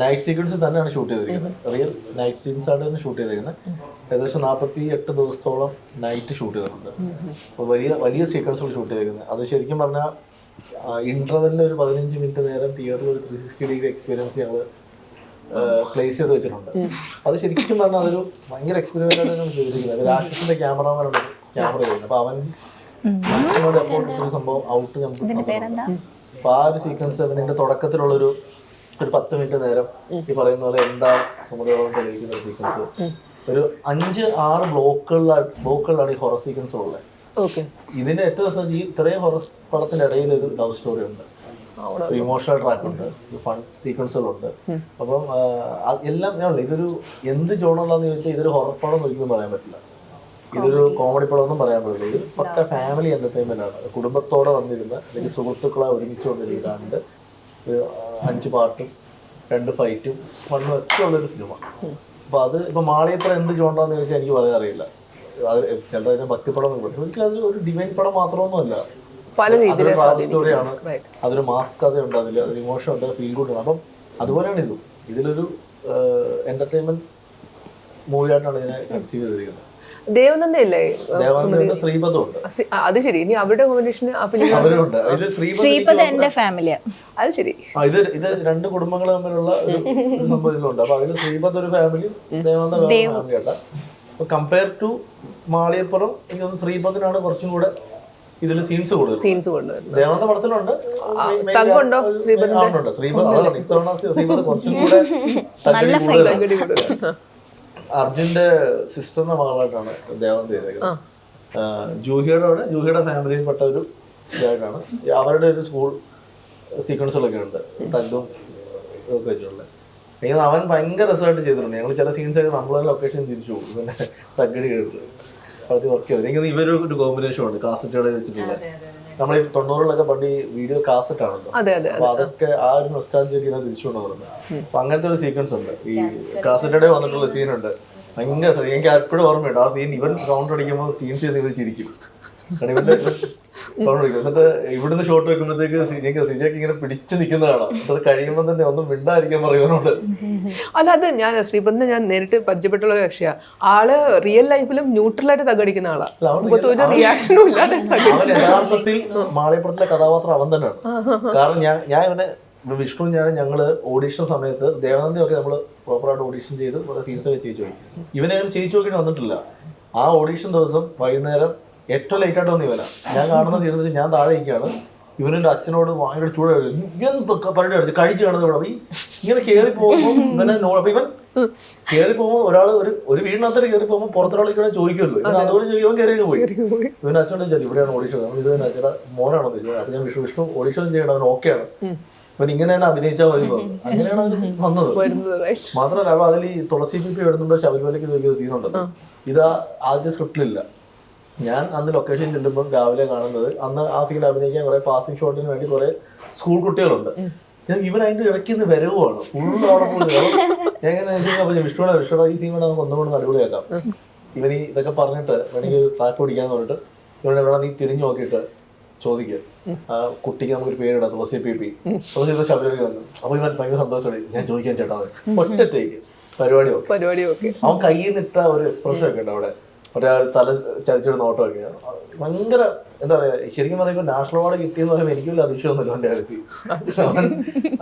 നൈറ്റ് സീക്വൻസ് തന്നെയാണ് ഷൂട്ട് ചെയ്തിരിക്കുന്നത്. റിയൽ നൈറ്റ് സീൻസ് ആണ് തന്നെ ഷൂട്ട് ചെയ്തിരിക്കുന്നത്. ഏകദേശം നാൽപ്പത്തി എട്ട് ദിവസത്തോളം നൈറ്റ് ഷൂട്ട് ചെയ്തിട്ടുണ്ട്. അപ്പോൾ വലിയ വലിയ സീക്വൻസുകൾ ഷൂട്ട് ചെയ്തിരിക്കുന്നത്. അത് ശരിക്കും പറഞ്ഞാൽ ഇന്റർവെല്ലിൽ ഒരു പതിനഞ്ച് മിനിറ്റ് നേരം തിയേറ്ററിൽ ഒരു ത്രീ സിക്സ്റ്റി ഡിഗ്രി എക്സ്പീരിയൻസ് ഞങ്ങൾ പ്ലേസ് ചെയ്ത് വെച്ചിട്ടുണ്ട്. അത് ശരിക്കും പറഞ്ഞാൽ അതൊരു ഭയങ്കര എക്സ്പീരിയൻസ് ആണ് നമ്മൾ ചെയ്തിരിക്കുന്നത്. രാക്ഷസിന്റെ ക്യാമറമാനാണ് ക്യാമറ ചെയ്യുന്നത്. അപ്പൊ അവൻ മാക്സിമം എഫോർട്ട് ഒരു സംഭവം ഔട്ട് നമുക്ക് അപ്പൊ ആ ഒരു സീക്വൻസ് അതിന്റെ തുടക്കത്തിലുള്ള ഒരു പത്ത് മിനിറ്റ് നേരം ഈ പറയുന്ന പോലെ എന്താ സമുദ്രം തെളിയിക്കുന്ന സീക്വൻസ് ഒരു അഞ്ച് ആറ് ബ്ലോക്കുകളിലാണ് ബ്ലോക്കുകളിലാണ് ഈ ഹൊറർ സീക്വൻസ് ഉള്ളത്. ഇതിന്റെ ഏറ്റവും രസം ഈ ഇത്രയും ഹൊറർ പടത്തിന്റെ ഇടയിൽ ഒരു ലവ് സ്റ്റോറി ഉണ്ട്. ഇമോഷണൽ ട്രാക്ക് ഉണ്ട്. ഫൺ സീക്വൻസുകളുണ്ട് അപ്പം എല്ലാം ഞാൻ ഇതൊരു എന്ത് ജോണുള്ളതെന്ന് ചോദിച്ചാൽ ഇതൊരു ഹൊറർ പടം ഒരിക്കലും പറയാൻ പറ്റില്ല. ഇതൊരു കോമഡി പടം ഒന്നും പറയാൻ പറ്റില്ല. ഇത് പക്ക ഫാമിലി എന്റർടൈൻമെന്റ് ആണ്. കുടുംബത്തോടെ വന്നിരുന്ന അല്ലെങ്കിൽ സുഹൃത്തുക്കളെ ഒരുമിച്ച് അഞ്ച് പാട്ടും രണ്ട് ഫൈറ്റും ഫണ്ണും ഒക്കെ ഉള്ളൊരു സിനിമ. അപ്പൊ അത് ഇപ്പൊ മാളിയത്ര എന്ത് ജോണ്ടാന്ന് ചോദിച്ചാൽ എനിക്ക് പറയാൻ അറിയില്ല. അത് ചിലപ്പോൾ അതിനെ ഭക്തിപ്പടം എന്ന് പറയും എനിക്ക് അത് ഒരു ഡിവൈൻ പടം മാത്രമൊന്നുമല്ല. പല ട്രാവൽ സ്റ്റോറിയാണ്. അതൊരു മാസ് കഥയുണ്ട് അതിൽ അതൊരു ഇമോഷൻ ഉണ്ട് ഫീൽ ഗുഡ് ഉണ്ട് അപ്പം അതുപോലെയാണ് ഇതും. ഇതിലൊരു എന്റർടൈൻമെന്റ് മൂവിയായിട്ടാണ് ഇതിനെ കൺസീവ് ചെയ്തിരിക്കുന്നത്. ദേവനന്ദ അല്ലേ അത് ശരി. ഇനി അവരുടെ കോമ്പിനേഷന് ശ്രീപദം എന്റെ ഫാമിലിയാ അത് ശരി. ആ, ഇത് ഇത് രണ്ട് കുടുംബങ്ങൾ തമ്മിലുള്ള ഒരു ഒരു സംഭവം ഇതിലുണ്ട് അപ്പൊ അതിൽ ശ്രീപദ് ഒരു ഫാമിലി ദേവാനന്ദ വേറെ ഫാമിലി ആട്ടാ അപ്പൊ കമ്പയർ ടു മാളിയപ്പുറം എനിക്ക് തോന്നുന്നു ശ്രീപദിനാണ് കുറച്ചും കൂടെ ഇതിൽ സീൻസ് കൂടുതൽ സീൻസ് പടത്തിലുണ്ട്. തങ്കുണ്ടോ. ശ്രീപദ് ഇത്തവണ ശ്രീപദ് കുറച്ചും കൂടെ അർജുന്റെ സിസ്റ്ററിന്റെ മകളായിട്ടാണ് ദേവം ചെയ്തേക്കുന്നത്. ജൂഹിയുടെ അവിടെ ജൂഹിയുടെ ഫാമിലിയിൽപ്പെട്ട ഒരു ഇതായിട്ടാണ്. അവരുടെ ഒരു സ്കൂൾ സീക്വൻസുകളൊക്കെ ഉണ്ട്. തല്ലും ഒക്കെ വെച്ചിട്ടുള്ളത് എനിക്ക് അവൻ ഭയങ്കര രസമായിട്ട് ചെയ്തിട്ടുണ്ട്. ഞങ്ങൾ ചില സീൻസ് ഒക്കെ നമ്മളെ ലൊക്കേഷൻ തിരിച്ചു പോകും. പിന്നെ തഗ്ഗടി കേട്ടിട്ട് വർക്ക് ചെയ്തത് ഇവരൊരു കോമ്പിനേഷൻ ഉണ്ട് കാസറ്റുകളെ വെച്ചിട്ടുള്ള. നമ്മൾ തൊണ്ണൂറിലൊക്കെ പണ്ട് ഈ വീഡിയോ കാസറ്റ് ആണല്ലോ അപ്പൊ അതൊക്കെ ആ ഒരു ഇതിനെ തിരിച്ചു കൊണ്ടുവരുന്നത് അപ്പൊ അങ്ങനത്തെ ഒരു സീക്വൻസ് ഉണ്ട്. ഈ കാസറ്റയുടെ വന്നിട്ടുള്ള സീനുണ്ട് ഭയങ്കര. എനിക്ക് എപ്പോഴും ഓർമ്മയുണ്ട്. ആ സീൻ ഇവൻ സൗണ്ട് അടിക്കുമ്പോൾ സീൻസ് ചെയ്ത് ഇവർ ചിരിക്കും. കാരണം ഇവന്റെ എന്നിട്ട് ഇവിടുന്ന് ഷോട്ട് വെക്കുമ്പോഴത്തേക്ക് സിജയ്ക്ക് സിജയ്ക്ക് ഇങ്ങനെ പിടിച്ചു നിൽക്കുന്ന കാണാം അത് കഴിയുമ്പോൾ തന്നെ ഒന്നും മിണ്ടായിരിക്കാൻ പറയുന്നോണ്ട് അല്ല അത് ഞാൻ ശ്രീപന്ത് ഞാൻ നേരിട്ട് പരിചയപ്പെട്ടുള്ള കക്ഷിയാ. ആൾ റിയൽ ലൈഫിലും ന്യൂട്രലായിട്ട് തകടിക്കുന്ന ആളാ. ഒരു റിയാക്ഷനും ഇല്ലാതെ യഥാർത്ഥത്തിൽ കഥാപാത്രം അവൻ തന്നെയാണ്. കാരണം ഞാൻ ഞാൻ ഇവനെ വിഷ്ണു ഞാൻ ഞങ്ങൾ ഓഡീഷൻ സമയത്ത് ദേവനന്ദി ഒക്കെ നമ്മൾ പ്രോപ്പറായിട്ട് ഓഡീഷൻ ചെയ്ത് സീൻസ് ഒക്കെ ചെയ്യിച്ചു പോയി. ഇവനെ അങ്ങനെ ചെയ്യിച്ചു നോക്കിയിട്ട് വന്നിട്ടില്ല. ആ ഓഡീഷൻ ദിവസം വൈകുന്നേരം ഏറ്റവും ലേറ്റായിട്ട് വന്ന് ഇവനാ ഞാൻ കാണുന്ന സീനത്തിൽ ഞാൻ താഴെ ഇരിക്കുകയാണ്. ഇവനെന്റെ അച്ഛനോട് ഭയങ്കര ചൂട് എന്തൊക്കെ പരിപാടി കളിച്ച് കഴിച്ചു കാണുന്നത് ഇവിടെ ഈ ഇങ്ങനെ കയറി പോകുമ്പോൾ ഇവനെ നോ- അപ്പൊ ഇവൻ കയറി പോകുമ്പോൾ ഒരാൾ ഒരു ഒരു വീടിനകത്ത് കയറി പോകുമ്പോൾ പുറത്തൊരാൾ ഇങ്ങനെ ചോദിക്കുമല്ലോ ഇവൻ അതുകൊണ്ട് ഇവൻ കയറി പോയി. ഇവൻ അച്ഛനോട് ചോദിച്ചു ഇവിടെയാണ് ഓഡീഷൻ നമ്മൾ ഇത് അച്ഛയുടെ മോനാണോ ചോദിച്ചത് അപ്പൊ ഞാൻ വിഷ്ണു വിഷ്ണു ഓഡീഷൻ ചെയ്യണം. അവൻ ഓക്കെയാണ് ഇവൻ ഇങ്ങനെ തന്നെ അഭിനയിച്ചാൽ മതി അങ്ങനെയാണ് അവൻ വന്നത്. മാത്രമല്ല അവ അതിൽ ഈ തുളസി പിപ്പി എഴുതുന്നുണ്ടോ ശബരിമലയ്ക്ക് സീനുണ്ടല്ലോ ഇതാ ആദ്യ സ്ക്രിപ്റ്റിലില്ല ഞാൻ അന്ന് ലൊക്കേഷൻ ചെല്ലുമ്പോൾ രാവിലെ കാണുന്നത്. അന്ന് ആ സീൻ അഭിനയിക്കാൻ കുറെ പാസിംഗ് ഷോട്ടിന് വേണ്ടി കുറെ സ്കൂൾ കുട്ടികളുണ്ട്. ഇവൻ അതിന്റെ ഇടയ്ക്ക് നിന്ന് വരവുമാണ്. ഫുള്ള് അവിടെ പോയി ഞാൻ ഇങ്ങനെ വിഷ്ണുടെ വിഷ്ണുടെ ഈ സീൻ വേണം? നമുക്ക് ഒന്നും കൂടെ അടിപൊളിയാക്കാം ഇവൻ ഈ ഇതൊക്കെ പറഞ്ഞിട്ട് വേണമെങ്കിൽ ട്രാക്ക് പിടിക്കാന്ന് പറഞ്ഞിട്ട് ഇവിടെ എവിടെ നീ തിരിഞ്ഞു നോക്കിയിട്ട് ചോദിക്കുക ആ കുട്ടിക്ക് നമുക്കൊരു പേരിടാം തുളസി പി പി തുളസി ശബരി ശബരിമലയ്ക്ക് വന്നു. അപ്പൊ ഇവൻ ഭയങ്കര സന്തോഷമായി ഞാൻ ചോദിക്കാൻ ചേട്ടാ. ഒറ്റ ടേക്ക് പരിപാടി പരിപാടി അവൻ കയ്യിൽ നിട്ട ഒരു എക്സ്പ്രഷൻ ഒക്കെ ഉണ്ട് അവിടെ. മറ്റേ ആ തല ചതിച്ചൊരു നോട്ടമൊക്കെ ഭയങ്കര എന്താ പറയാ ശരിക്കും പറയുമ്പോൾ നാഷണൽ അവാർഡ് കിട്ടിയെന്ന് പറയുമ്പോൾ എനിക്ക് വലിയ അതിശയമൊന്നുമില്ല എന്റെ കാര്യത്തിൽ.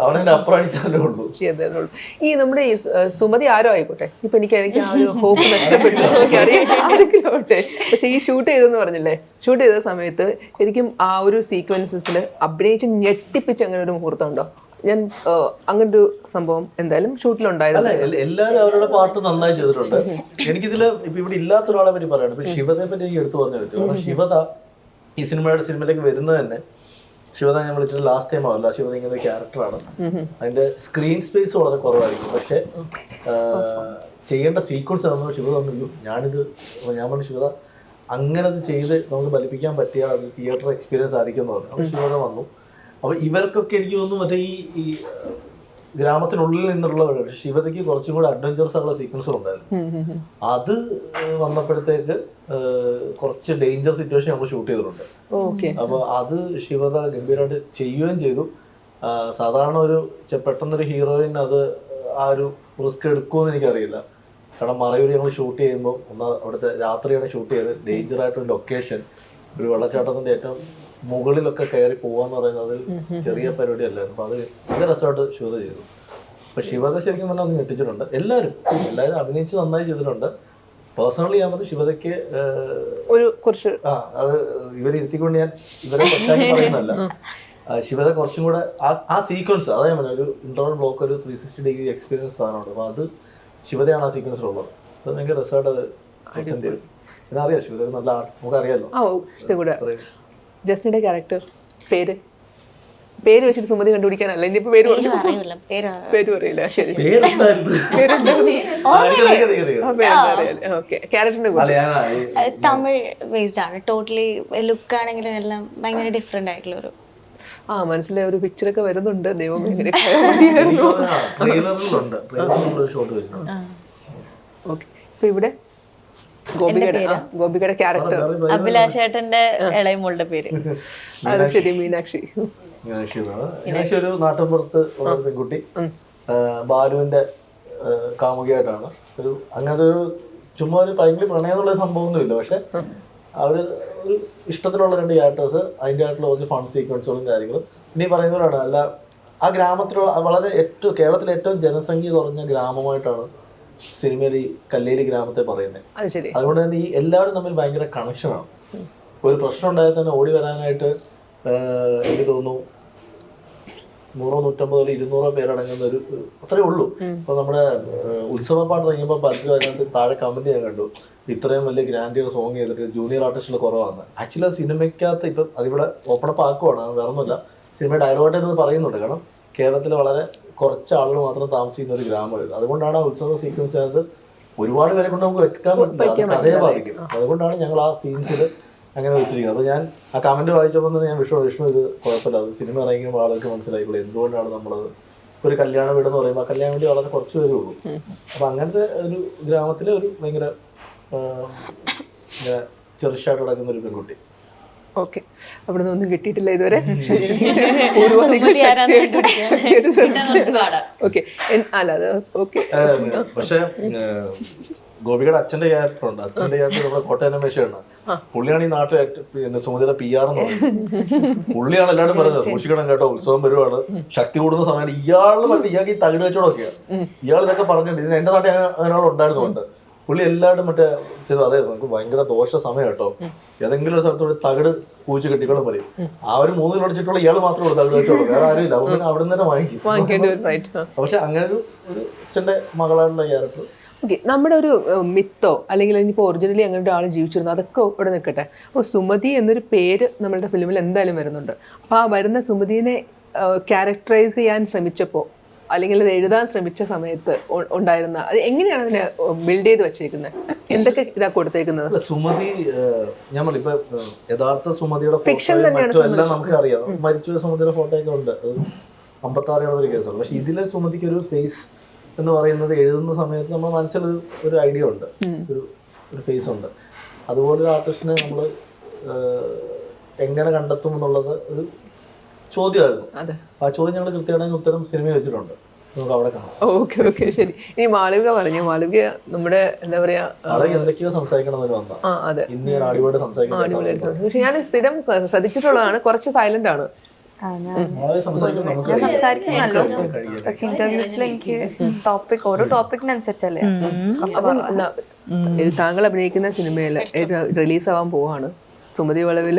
അവൻ അപ്പുറം അടിച്ചാലേ ഉള്ളൂ. ഈ നമ്മുടെ ഈ സുമതി ആരോ ആയിക്കോട്ടെ? ഇപ്പൊ എനിക്ക് എനിക്ക് ആ ഒരു ഹോപ്പ് നഷ്ടപ്പെട്ടു. ആരെങ്കിലും ആവട്ടെ. പക്ഷെ ഈ ഷൂട്ട് ചെയ്തെന്ന് പറഞ്ഞില്ലേ ഷൂട്ട് ചെയ്ത സമയത്ത് ശരിക്കും ആ ഒരു സീക്വൻസസിൽ അഭിനയിച്ച് ഞെട്ടിപ്പിച്ച് അങ്ങനെ ഒരു മുഹൂർത്തം ഉണ്ടോ? ഞാൻ അങ്ങനൊരു സംഭവം എന്തായാലും ഷൂട്ടിലുണ്ടായിരുന്നു എല്ലാവരും അവരുടെ പാട്ട് നന്നായി ചെയ്തിട്ടുണ്ട്. എനിക്കിതിൽ ഇപ്പൊ ഇവിടെ ഇല്ലാത്ത ഒരാളെ പറ്റി പറയണം ഇപ്പൊ ശിവതയെ പറ്റി എനിക്ക് എടുത്തു പറഞ്ഞു പറ്റും. ശിവത ഈ സിനിമയുടെ സിനിമയിലേക്ക് വരുന്നത് തന്നെ ശിവത ഞാൻ വിളിച്ചിട്ട് ലാസ്റ്റ് ടൈം ആവില്ല ശിവത ഇങ്ങനെ ക്യാരക്ടറാണ് അതിന്റെ സ്ക്രീൻ സ്പേസ് വളരെ കുറവായിരിക്കും. പക്ഷെ ചെയ്യേണ്ട സീക്വൻസ് ആണെന്ന് ശിവത പറഞ്ഞു ഞാനിത് ഞാൻ പറഞ്ഞു ശിവത അങ്ങനെ അത് ചെയ്ത് നമുക്ക് ഫലിപ്പിക്കാൻ പറ്റിയ തിയേറ്റർ എക്സ്പീരിയൻസ് ആയിരിക്കും എന്ന് പറഞ്ഞു. ശിവത വന്നു. അപ്പൊ ഇവർക്കൊക്കെ എനിക്ക് തോന്നുന്നു മറ്റേ ഈ ഈ ഗ്രാമത്തിനുള്ളിൽ നിന്നുള്ള പക്ഷെ ശിവതയ്ക്ക് കുറച്ചും കൂടെ അഡ്വഞ്ചറസ് ആയിട്ടുള്ള സീക്വൻസുകൾ ഉണ്ടായിരുന്നു. അത് വന്നപ്പോഴത്തേക്ക് കുറച്ച് ഡേഞ്ചർ സിറ്റുവേഷൻ നമ്മൾ ഷൂട്ട് ചെയ്തിട്ടുണ്ട്. അപ്പൊ അത് ശിവത ഗംഭീരമായിട്ട് ചെയ്യുകയും ചെയ്തു. സാധാരണ ഒരു പെട്ടെന്നൊരു ഹീറോയിൻ അത് ആ ഒരു റിസ്ക് എടുക്കുമെന്ന് എനിക്കറിയില്ല. കാരണം മറയൂർ ഞങ്ങൾ ഷൂട്ട് ചെയ്യുമ്പോൾ ഒന്ന് അവിടുത്തെ രാത്രിയാണ് ഷൂട്ട് ചെയ്തത്. ഡേഞ്ചർ ആയിട്ടുള്ള ലൊക്കേഷൻ ഒരു വെള്ളച്ചാട്ടത്തിന്റെ ഏറ്റവും മുകളിലൊക്കെ കയറി പോവാന്ന് പറയുന്നത് ചെറിയ പരിപാടി അല്ലായിരുന്നു അപ്പൊ അത് രസമായിട്ട് ശിവത ചെയ്തു. അപ്പൊ ശിവത ശരിക്കും പറഞ്ഞാൽ ഒന്ന് ഞെട്ടിച്ചിട്ടുണ്ട്. എല്ലാവരും എല്ലാവരും അഭിനയിച്ച് നന്നായി ചെയ്തിട്ടുണ്ട്. പേഴ്സണലി ഞാൻ പറഞ്ഞു ശിവതയ്ക്ക് ഒരു കുറച്ച് ആ അത് ഇവരെ ഇരുത്തിക്കൊണ്ട് ഞാൻ ഇവരെ പറയുന്നല്ല ശിവത കുറച്ചും കൂടെ ആ സീക്വൻസ് അതാ ഞാൻ പറഞ്ഞു ഒരു ഇന്റർവൽ ബ്ലോക്ക് ഒരു ത്രീ സിക്സ്റ്റി ഡിഗ്രി എക്സ്പീരിയൻസ് സാധനമുണ്ട്. അപ്പൊ അത് ശിവതയാണ് ആ സീക്വൻസിലുള്ളത് അത് ഭയങ്കര രസമായിട്ട് അത് പ്രസന്റ് ചെയ്തു. പിന്നെ അറിയാം ശിവത നല്ല ആർട്ട് നമുക്ക് കൂടെ. ജസ്റ്റിന്റെ ക്യാരക്ടർ പേര്. പേര് വെച്ചിട്ട് സുമതി കണ്ടുപിടിക്കാനല്ല ഇനിയിപ്പോ പേര് അറിയില്ല പേര് പേര് പറയില്ല ശരി ക്യാരക്ടറിനെ തമിഴ് ബേസ്ഡ് ആണ്. ടോട്ടലി ലുക്ക് ആണെങ്കിലും എല്ലാം ഭയങ്കര ഡിഫറെന്റ് ആയിട്ടുള്ള ഒരു ആ മനസ്സിലെ ഒരു പിക്ചർ ഒക്കെ വരുന്നുണ്ട്. ദൈവം ഓക്കെ. ഇപ്പൊ ഇവിടെ? ഗോപികയുടെ ആ, ഗോപികയുടെ ക്യാരക്ടർ അഭിലാഷേട്ടന്റെ ഇളയമോളുടെ പേര്. അത് ശരി മീനാക്ഷി. മീനാക്ഷി എന്നാണ്. മീനാക്ഷി ഒരു നാട്ടിൻപുറത്ത് ഉള്ള ഒരു പെൺകുട്ടി ആ, ബാലുവിന്റെ ആ, കാമുകിയായിട്ടാണ്. ഒരു അങ്ങനത്തെ ഒരു ചുമ്മാ ഒരു ഭയങ്കര പ്രണയം എന്നുള്ള സംഭവമൊന്നുമില്ല. പക്ഷെ അവർ ഒരു ഇഷ്ടത്തിലുള്ള രണ്ട് ക്യാരക്ടേഴ്സ് അതിന്റെ ആയിട്ടുള്ള കുറച്ച് ഫൺ സീക്വൻസുകളും കാര്യങ്ങളും. ഇനി പറയുന്നവരാണ് അല്ല ആ ഗ്രാമത്തിലുള്ള വളരെ ഏറ്റവും കേരളത്തിലെ ഏറ്റവും ജനസംഖ്യ കുറഞ്ഞ ഗ്രാമമായിട്ടാണ് സിനിമയിൽ ഈ കല്ലേരി ഗ്രാമത്തെ പറയുന്നത് അതുകൊണ്ട് തന്നെ ഈ എല്ലാവരും തമ്മിൽ ഭയങ്കര കണക്ഷനാണ് ഒരു പ്രശ്നം ഉണ്ടായാൽ തന്നെ ഓടി വരാനായിട്ട് എനിക്ക് തോന്നുന്നു നൂറോ നൂറ്റമ്പതോ ഇരുന്നൂറോ പേരടങ്ങുന്ന ഒരു അത്രേ ഉള്ളൂ. അപ്പൊ നമ്മുടെ ഉത്സവപ്പാട്ട് ഉത്സവ പാട്ട് ഇറങ്ങിയപ്പോൾ പലരും അതിനകത്ത് താഴെ കമന്റ് ഞാൻ കണ്ടു. ഇത്രയും വലിയ ഗ്രാൻഡിയർ സോങ് ചെയ്തിട്ട് ജൂനിയർ ആർട്ടിസ്റ്റുകൾ കുറവാണ് ആക്ച്വലി ആ സിനിമയ്ക്കകത്ത് ഇപ്പം അതിവിടെ ഓപ്പണപ്പ് ആക്കുവാണ് വേറൊന്നുമില്ല. സിനിമ ഡയലോഗായിട്ട് പറയുന്നുണ്ട്. കാരണം കേരളത്തിൽ വളരെ കുറച്ച് ആളുകൾ മാത്രം താമസിക്കുന്ന ഒരു ഗ്രാമമായിരുന്നു അതുകൊണ്ടാണ് ആ ഉത്സവ സീക്വൻസ് അത് ഒരുപാട് പേരെ കൊണ്ട് നമുക്ക് വെക്കാൻ പറ്റില്ല. അതേ കഥയെ ബാധിക്കും. അതുകൊണ്ടാണ് ഞങ്ങൾ ആ സീൻസിൽ അങ്ങനെ വെച്ചിരിക്കുന്നത്. അപ്പോൾ ഞാൻ ആ കമന്റ് വായിച്ചപ്പോൾ തന്നെ ഞാൻ വിഷ്ണു വിഷ്ണു ഇത് കുഴപ്പമില്ല. അത് സിനിമ ഇറങ്ങിയപ്പോൾ ആളുകൾക്ക് മനസ്സിലായിക്കോളൂ എന്തുകൊണ്ടാണ് നമ്മളത് ഒരു കല്യാണ വീട് എന്ന് പറയുമ്പോൾ ആ കല്യാണ വീട് വളരെ കുറച്ച് പേരേ ഉള്ളൂ. അപ്പൊ അങ്ങനത്തെ ഒരു ഗ്രാമത്തിലെ ഒരു ഭയങ്കര ചെറുഷായിട്ട് കിടക്കുന്ന ഒരു പെൺകുട്ടി. ഓക്കെ. അവിടെ നിന്നൊന്നും കിട്ടിയിട്ടില്ല ഇതുവരെ. ഓക്കെ. അല്ല അത് ഓക്കെ. ഏ, പക്ഷെ ഗോപികയുടെ അച്ഛന്റെ ക്യാരക്ടർ ഉണ്ട് അച്ഛന്റെ ക്യാരക്ടർ നമ്മുടെ കോട്ടയം രമേശാണ് പുള്ളിയാണ് ഈ നാട്ടിലെ പിന്നെ സുമതിയുടെ പി ആർ എന്ന് പറയുന്നത്. പുള്ളിയാണ് എല്ലാവരും പറയുന്നത്. സൂക്ഷിക്കണം കേട്ടോ ഉത്സവം വരുവാണ്. ശക്തി കൂടുന്ന സമയത്ത് ഇയാൾ പറഞ്ഞിട്ട് ഇയാൾക്ക് ഈ തകിട് വെച്ചോടൊക്കെയാണ് ഇയാൾ ഇതൊക്കെ പറഞ്ഞിട്ടുണ്ട്. ഇതിന് എന്റെ നാട്ടിൽ അങ്ങനെ- അങ്ങനെ ഉണ്ടായിരുന്നുണ്ട് പുള്ളി എല്ലാവരും മറ്റേ ചെയ്തു. അതെ നമുക്ക് ഭയങ്കര ദോഷ സമയം കേട്ടോ. ഏതെങ്കിലും ഒരു സ്ഥലത്തോട് തകട് പൂച്ച കെട്ടിക്കോളും പറയും. ആ ഒരു മൂന്ന് കിലോ ഇയാൾ മാത്രമേ ഉള്ളൂ തകട് വെച്ചോളൂ വേറെ ആരും ഇല്ല. അവിടെ നിന്ന് തന്നെ വാങ്ങിക്കും. പക്ഷെ അങ്ങനെ ഒരു ഒരു അച്ഛന്റെ മകളായിട്ടുള്ള ക്യാരക്ടർ. ഓക്കെ നമ്മുടെ ഒരു മിത്തോ അല്ലെങ്കിൽ ഇനിയിപ്പോൾ ഒറിജിനലി അങ്ങനെ ഒരാൾ ജീവിച്ചിരുന്നു. അതൊക്കെ ഇവിടെ നിൽക്കട്ടെ. അപ്പോൾ സുമതി എന്നൊരു പേര് നമ്മളുടെ ഫിലിമിൽ എന്തായാലും വരുന്നുണ്ട്. അപ്പോൾ ആ വരുന്ന സുമതിനെ ക്യാരക്ടറൈസ് ചെയ്യാൻ ശ്രമിച്ചപ്പോൾ അല്ലെങ്കിൽ അത് എഴുതാൻ ശ്രമിച്ച സമയത്ത് ഉണ്ടായിരുന്ന അത് എങ്ങനെയാണ് അതിനെ ബിൽഡ് ചെയ്ത് വെച്ചേക്കുന്നത് എന്തൊക്കെ ഇതാ കൊടുത്തേക്കുന്നത്? സുമതി ഞാൻ ഇപ്പൊ യഥാർത്ഥ സുമതിയുടെ ഫിക്ഷൻ ഫോട്ടോ തന്നെയാണ് എല്ലാം നമുക്ക് അറിയാം മരിച്ച സുമതിയുടെ ഫോട്ടോ ഒക്കെ ഉണ്ട്. അമ്പത്താറിയാണ് അമ്പത്താറ് ഒരു കേസാണ് പക്ഷെ ഇതിലെ സുമതിക്ക് ഒരു ഫേസ് എന്ന് പറയുന്നത് എഴുതുന്ന സമയത്ത് നമ്മുടെ മനസ്സിൽ ഒരു- ഒരു ഐഡിയ ഉണ്ട്. ഒരു ഒരു ഫേസ് ഉണ്ട്. അതുപോലെ ഒരു ആർട്ടിസ്റ്റിനെ നമ്മൾ എങ്ങനെ കണ്ടെത്തും എന്നുള്ളത് ഒരു ചോദ്യമായിരുന്നു. അതെ. ആ ചോദ്യം ഞങ്ങൾ കൃത്യമായിട്ട് ഉത്തരം സിനിമ വെച്ചിട്ടുണ്ട്. നമുക്ക് അവിടെ കാണാം. ഓക്കെ ഓക്കെ ശരി. ഇനി മാളവിക പറഞ്ഞു. മാളവിക നമ്മുടെ എന്താ പറയാ എന്തൊക്കെയോ ആ അതെ. അടിപൊളിയായിട്ട് പക്ഷെ ഞാൻ സ്ഥിരം ശ്രദ്ധിച്ചിട്ടുള്ളതാണ്. കുറച്ച് സൈലന്റ് ആണ്. സംസാരിക്കുന്നല്ലോ പക്ഷെ ഇന്റർവ്യൂസിൽ എനിക്ക് ടോപ്പിക് ഓരോ ടോപ്പിക്കിനനുസരിച്ചല്ലേ താങ്കൾ അഭിനയിക്കുന്ന സിനിമയിൽ റിലീസ് ആവാൻ പോവാണ്. സുമതി വളവിൽ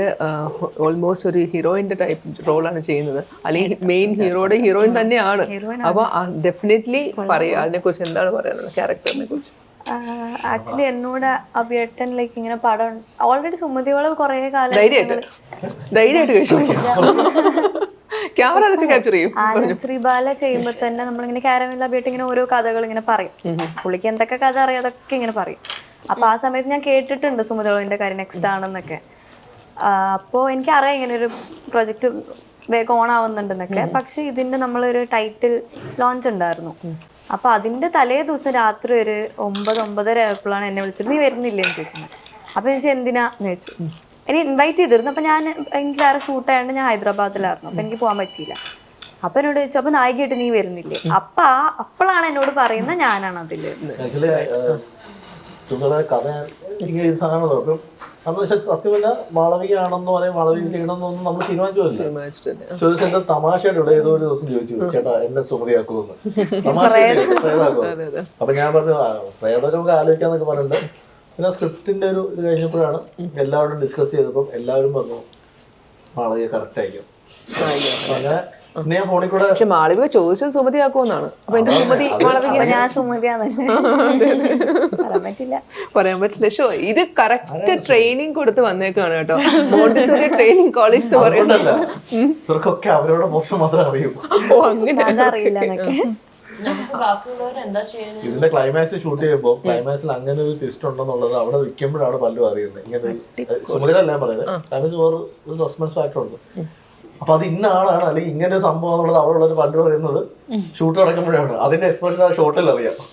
ഓൾമോസ്റ്റ് ഒരു ഹീറോയിന്റെ ടൈപ്പ് റോളാണ് ചെയ്യുന്നത്. അല്ലെങ്കിൽ മെയിൻ ഹീറോയുടെ ഹീറോയിൻ തന്നെയാണ്. അപ്പൊ ഡെഫിനറ്റ്ലി പറയുക അതിനെ കുറിച്ച് എന്താണ് പറയാനുള്ളത്? ക്യാരക്ടറിനെ കുറിച്ച്. ആക്ച്വലി എന്നോട് അഭിയേട്ടൻ ലൈക്ക് ഇങ്ങനെ പടം ഓൾറെഡി സുമതി വളവ് കുറെ കാലം ക്യാമറ അതൊക്കെ ക്യാപ്ചർ ചെയ്യും. ആനന്ദ് ശ്രീബാല ചെയ്യുമ്പോ തന്നെ നമ്മളിങ്ങനെ കാരമില്ല അഭിയേട്ടൻ ഇങ്ങനെ ഓരോ കഥകൾ ഇങ്ങനെ പറയും. പുള്ളിക്ക് എന്തൊക്കെ കഥ അറിയാം അതൊക്കെ ഇങ്ങനെ പറയും. അപ്പൊ ആ സമയത്ത് ഞാൻ കേട്ടിട്ടുണ്ട് സുമതി വളവിന്റെ കാര്യം നെക്സ്റ്റ് ആണെന്നൊക്കെ. ആ, അപ്പോ എനിക്കറിയാം ഇങ്ങനെ ഒരു പ്രൊജക്റ്റ് വേഗം ഓൺ ആവുന്നുണ്ടെന്നൊക്കെ. പക്ഷെ ഇതിന്റെ നമ്മളൊരു ടൈറ്റിൽ ലോഞ്ച് ഉണ്ടായിരുന്നു. അപ്പൊ അതിന്റെ തലേ ദിവസം രാത്രി ഒരു ഒമ്പത് ഒമ്പതര ആയപ്പോഴാണ് എന്നെ വിളിച്ചത്. നീ വരുന്നില്ല? എന്ന് ചോദിക്കുന്നത് അപ്പൊ ഞാൻ എന്തിനാ? എന്ന് ചോദിച്ചു. എന്നെ ഇൻവൈറ്റ് ചെയ്തിരുന്നു. അപ്പൊ ഞാൻ എനിക്ക് വേറെ ഷൂട്ട് ആയതുകൊണ്ട് ഞാൻ ഹൈദരാബാദിലായിരുന്നു. അപ്പൊ എനിക്ക് പോകാൻ പറ്റിയില്ല. അപ്പൊ എന്നോട് ചോദിച്ചു അപ്പൊ നായികയായിട്ട് നീ വരുന്നില്ലേ? അപ്പ അപ്പോഴാണ് എന്നോട് പറയുന്നത് ഞാനാണ് അതിൽ. ആക്ച്വലി സുന്ദര കഥ ഇങ്ങനെ ഇത് സാധനമല്ലോ അപ്പം അന്ന് പക്ഷെ സത്യമല്ല മാളവികയാണെന്നോ അല്ലെങ്കിൽ മാളവിക ചെയ്യണമെന്നോ ഒന്നും നമ്മൾ തീരുമാനിച്ചില്ല എന്താ തമാശയായിട്ട് ഇവിടെ ഏതോ ഒരു ദിവസം ചോദിച്ചു ചേട്ടാ എന്നെ സുമതിയാക്കുമെന്ന്. എന്ന് തമാശയാക്കൂ അപ്പൊ ഞാൻ പറഞ്ഞു "ആ, പ്രേതമൊക്കെ നമുക്ക് ആലോചിക്കാന്നൊക്കെ പറഞ്ഞിട്ട് പിന്നെ സ്ക്രിപ്റ്റിന്റെ ഒരു ഇത് കഴിഞ്ഞപ്പോഴാണ് എല്ലാവരും ഡിസ്കസ് ചെയ്തപ്പോൾ എല്ലാവരും പറഞ്ഞു മാളവിക കറക്റ്റ് ആയിരിക്കും. അങ്ങനെ പിന്നെ ഞാൻ ഫോണിൽ കൂടെ പക്ഷെ മാളവിക ചോദിച്ചത് സുമതി ആക്കുമെന്നാണ് അപ്പൊ എന്റെ സുമതി മാളവിക അപ്പൊ ഞാൻ സുമതിയാണല്ലേ പറയാൻ പറ്റില്ല. ഷോ ഇത് കറക്റ്റ് ട്രെയിനിങ് കൊടുത്ത് വന്നേക്കാണ് കേട്ടോ. മോണ്ടിസോറി ട്രെയിനിങ് കോളേജ് എന്ന് പറയുന്നത്. അതുകൊണ്ടല്ല. ഇവർക്കൊക്കെ അവരുടെ മോശം മാത്രമേ അറിയൂ. ഓ അങ്ങനെ ഇതിന്റെ ക്ലൈമാക്സ് ഷൂട്ട് ചെയ്യുമ്പോ ക്ലൈമാക്സിൽ അങ്ങനെ ഒരു ട്വിസ്റ്റ് ഉണ്ടെന്നുള്ളത് അവിടെ നിൽക്കുമ്പോഴാണ് പലരും അറിയുന്നത്. ഇങ്ങനെ സുമതിരല്ല ഞാൻ പറയുന്നത്. ക്ലൈമാക്സ് വേറെ ഒരു സസ്പെൻസ് ഫാക്ടർ ഉണ്ട്. അപ്പൊ അത് ഇന്ന ആളാണ് അല്ലെങ്കിൽ ഇങ്ങനെ ഒരു സംഭവം എന്നുള്ളത് അവിടെ ഉള്ളവർ പണ്ട് പറയുന്നത് ഷൂട്ട് നടക്കുമ്പോഴാണ്. അതിന്റെ എക്സ്പ്രഷൻ ആ ഷോട്ടിൽ അറിയാം.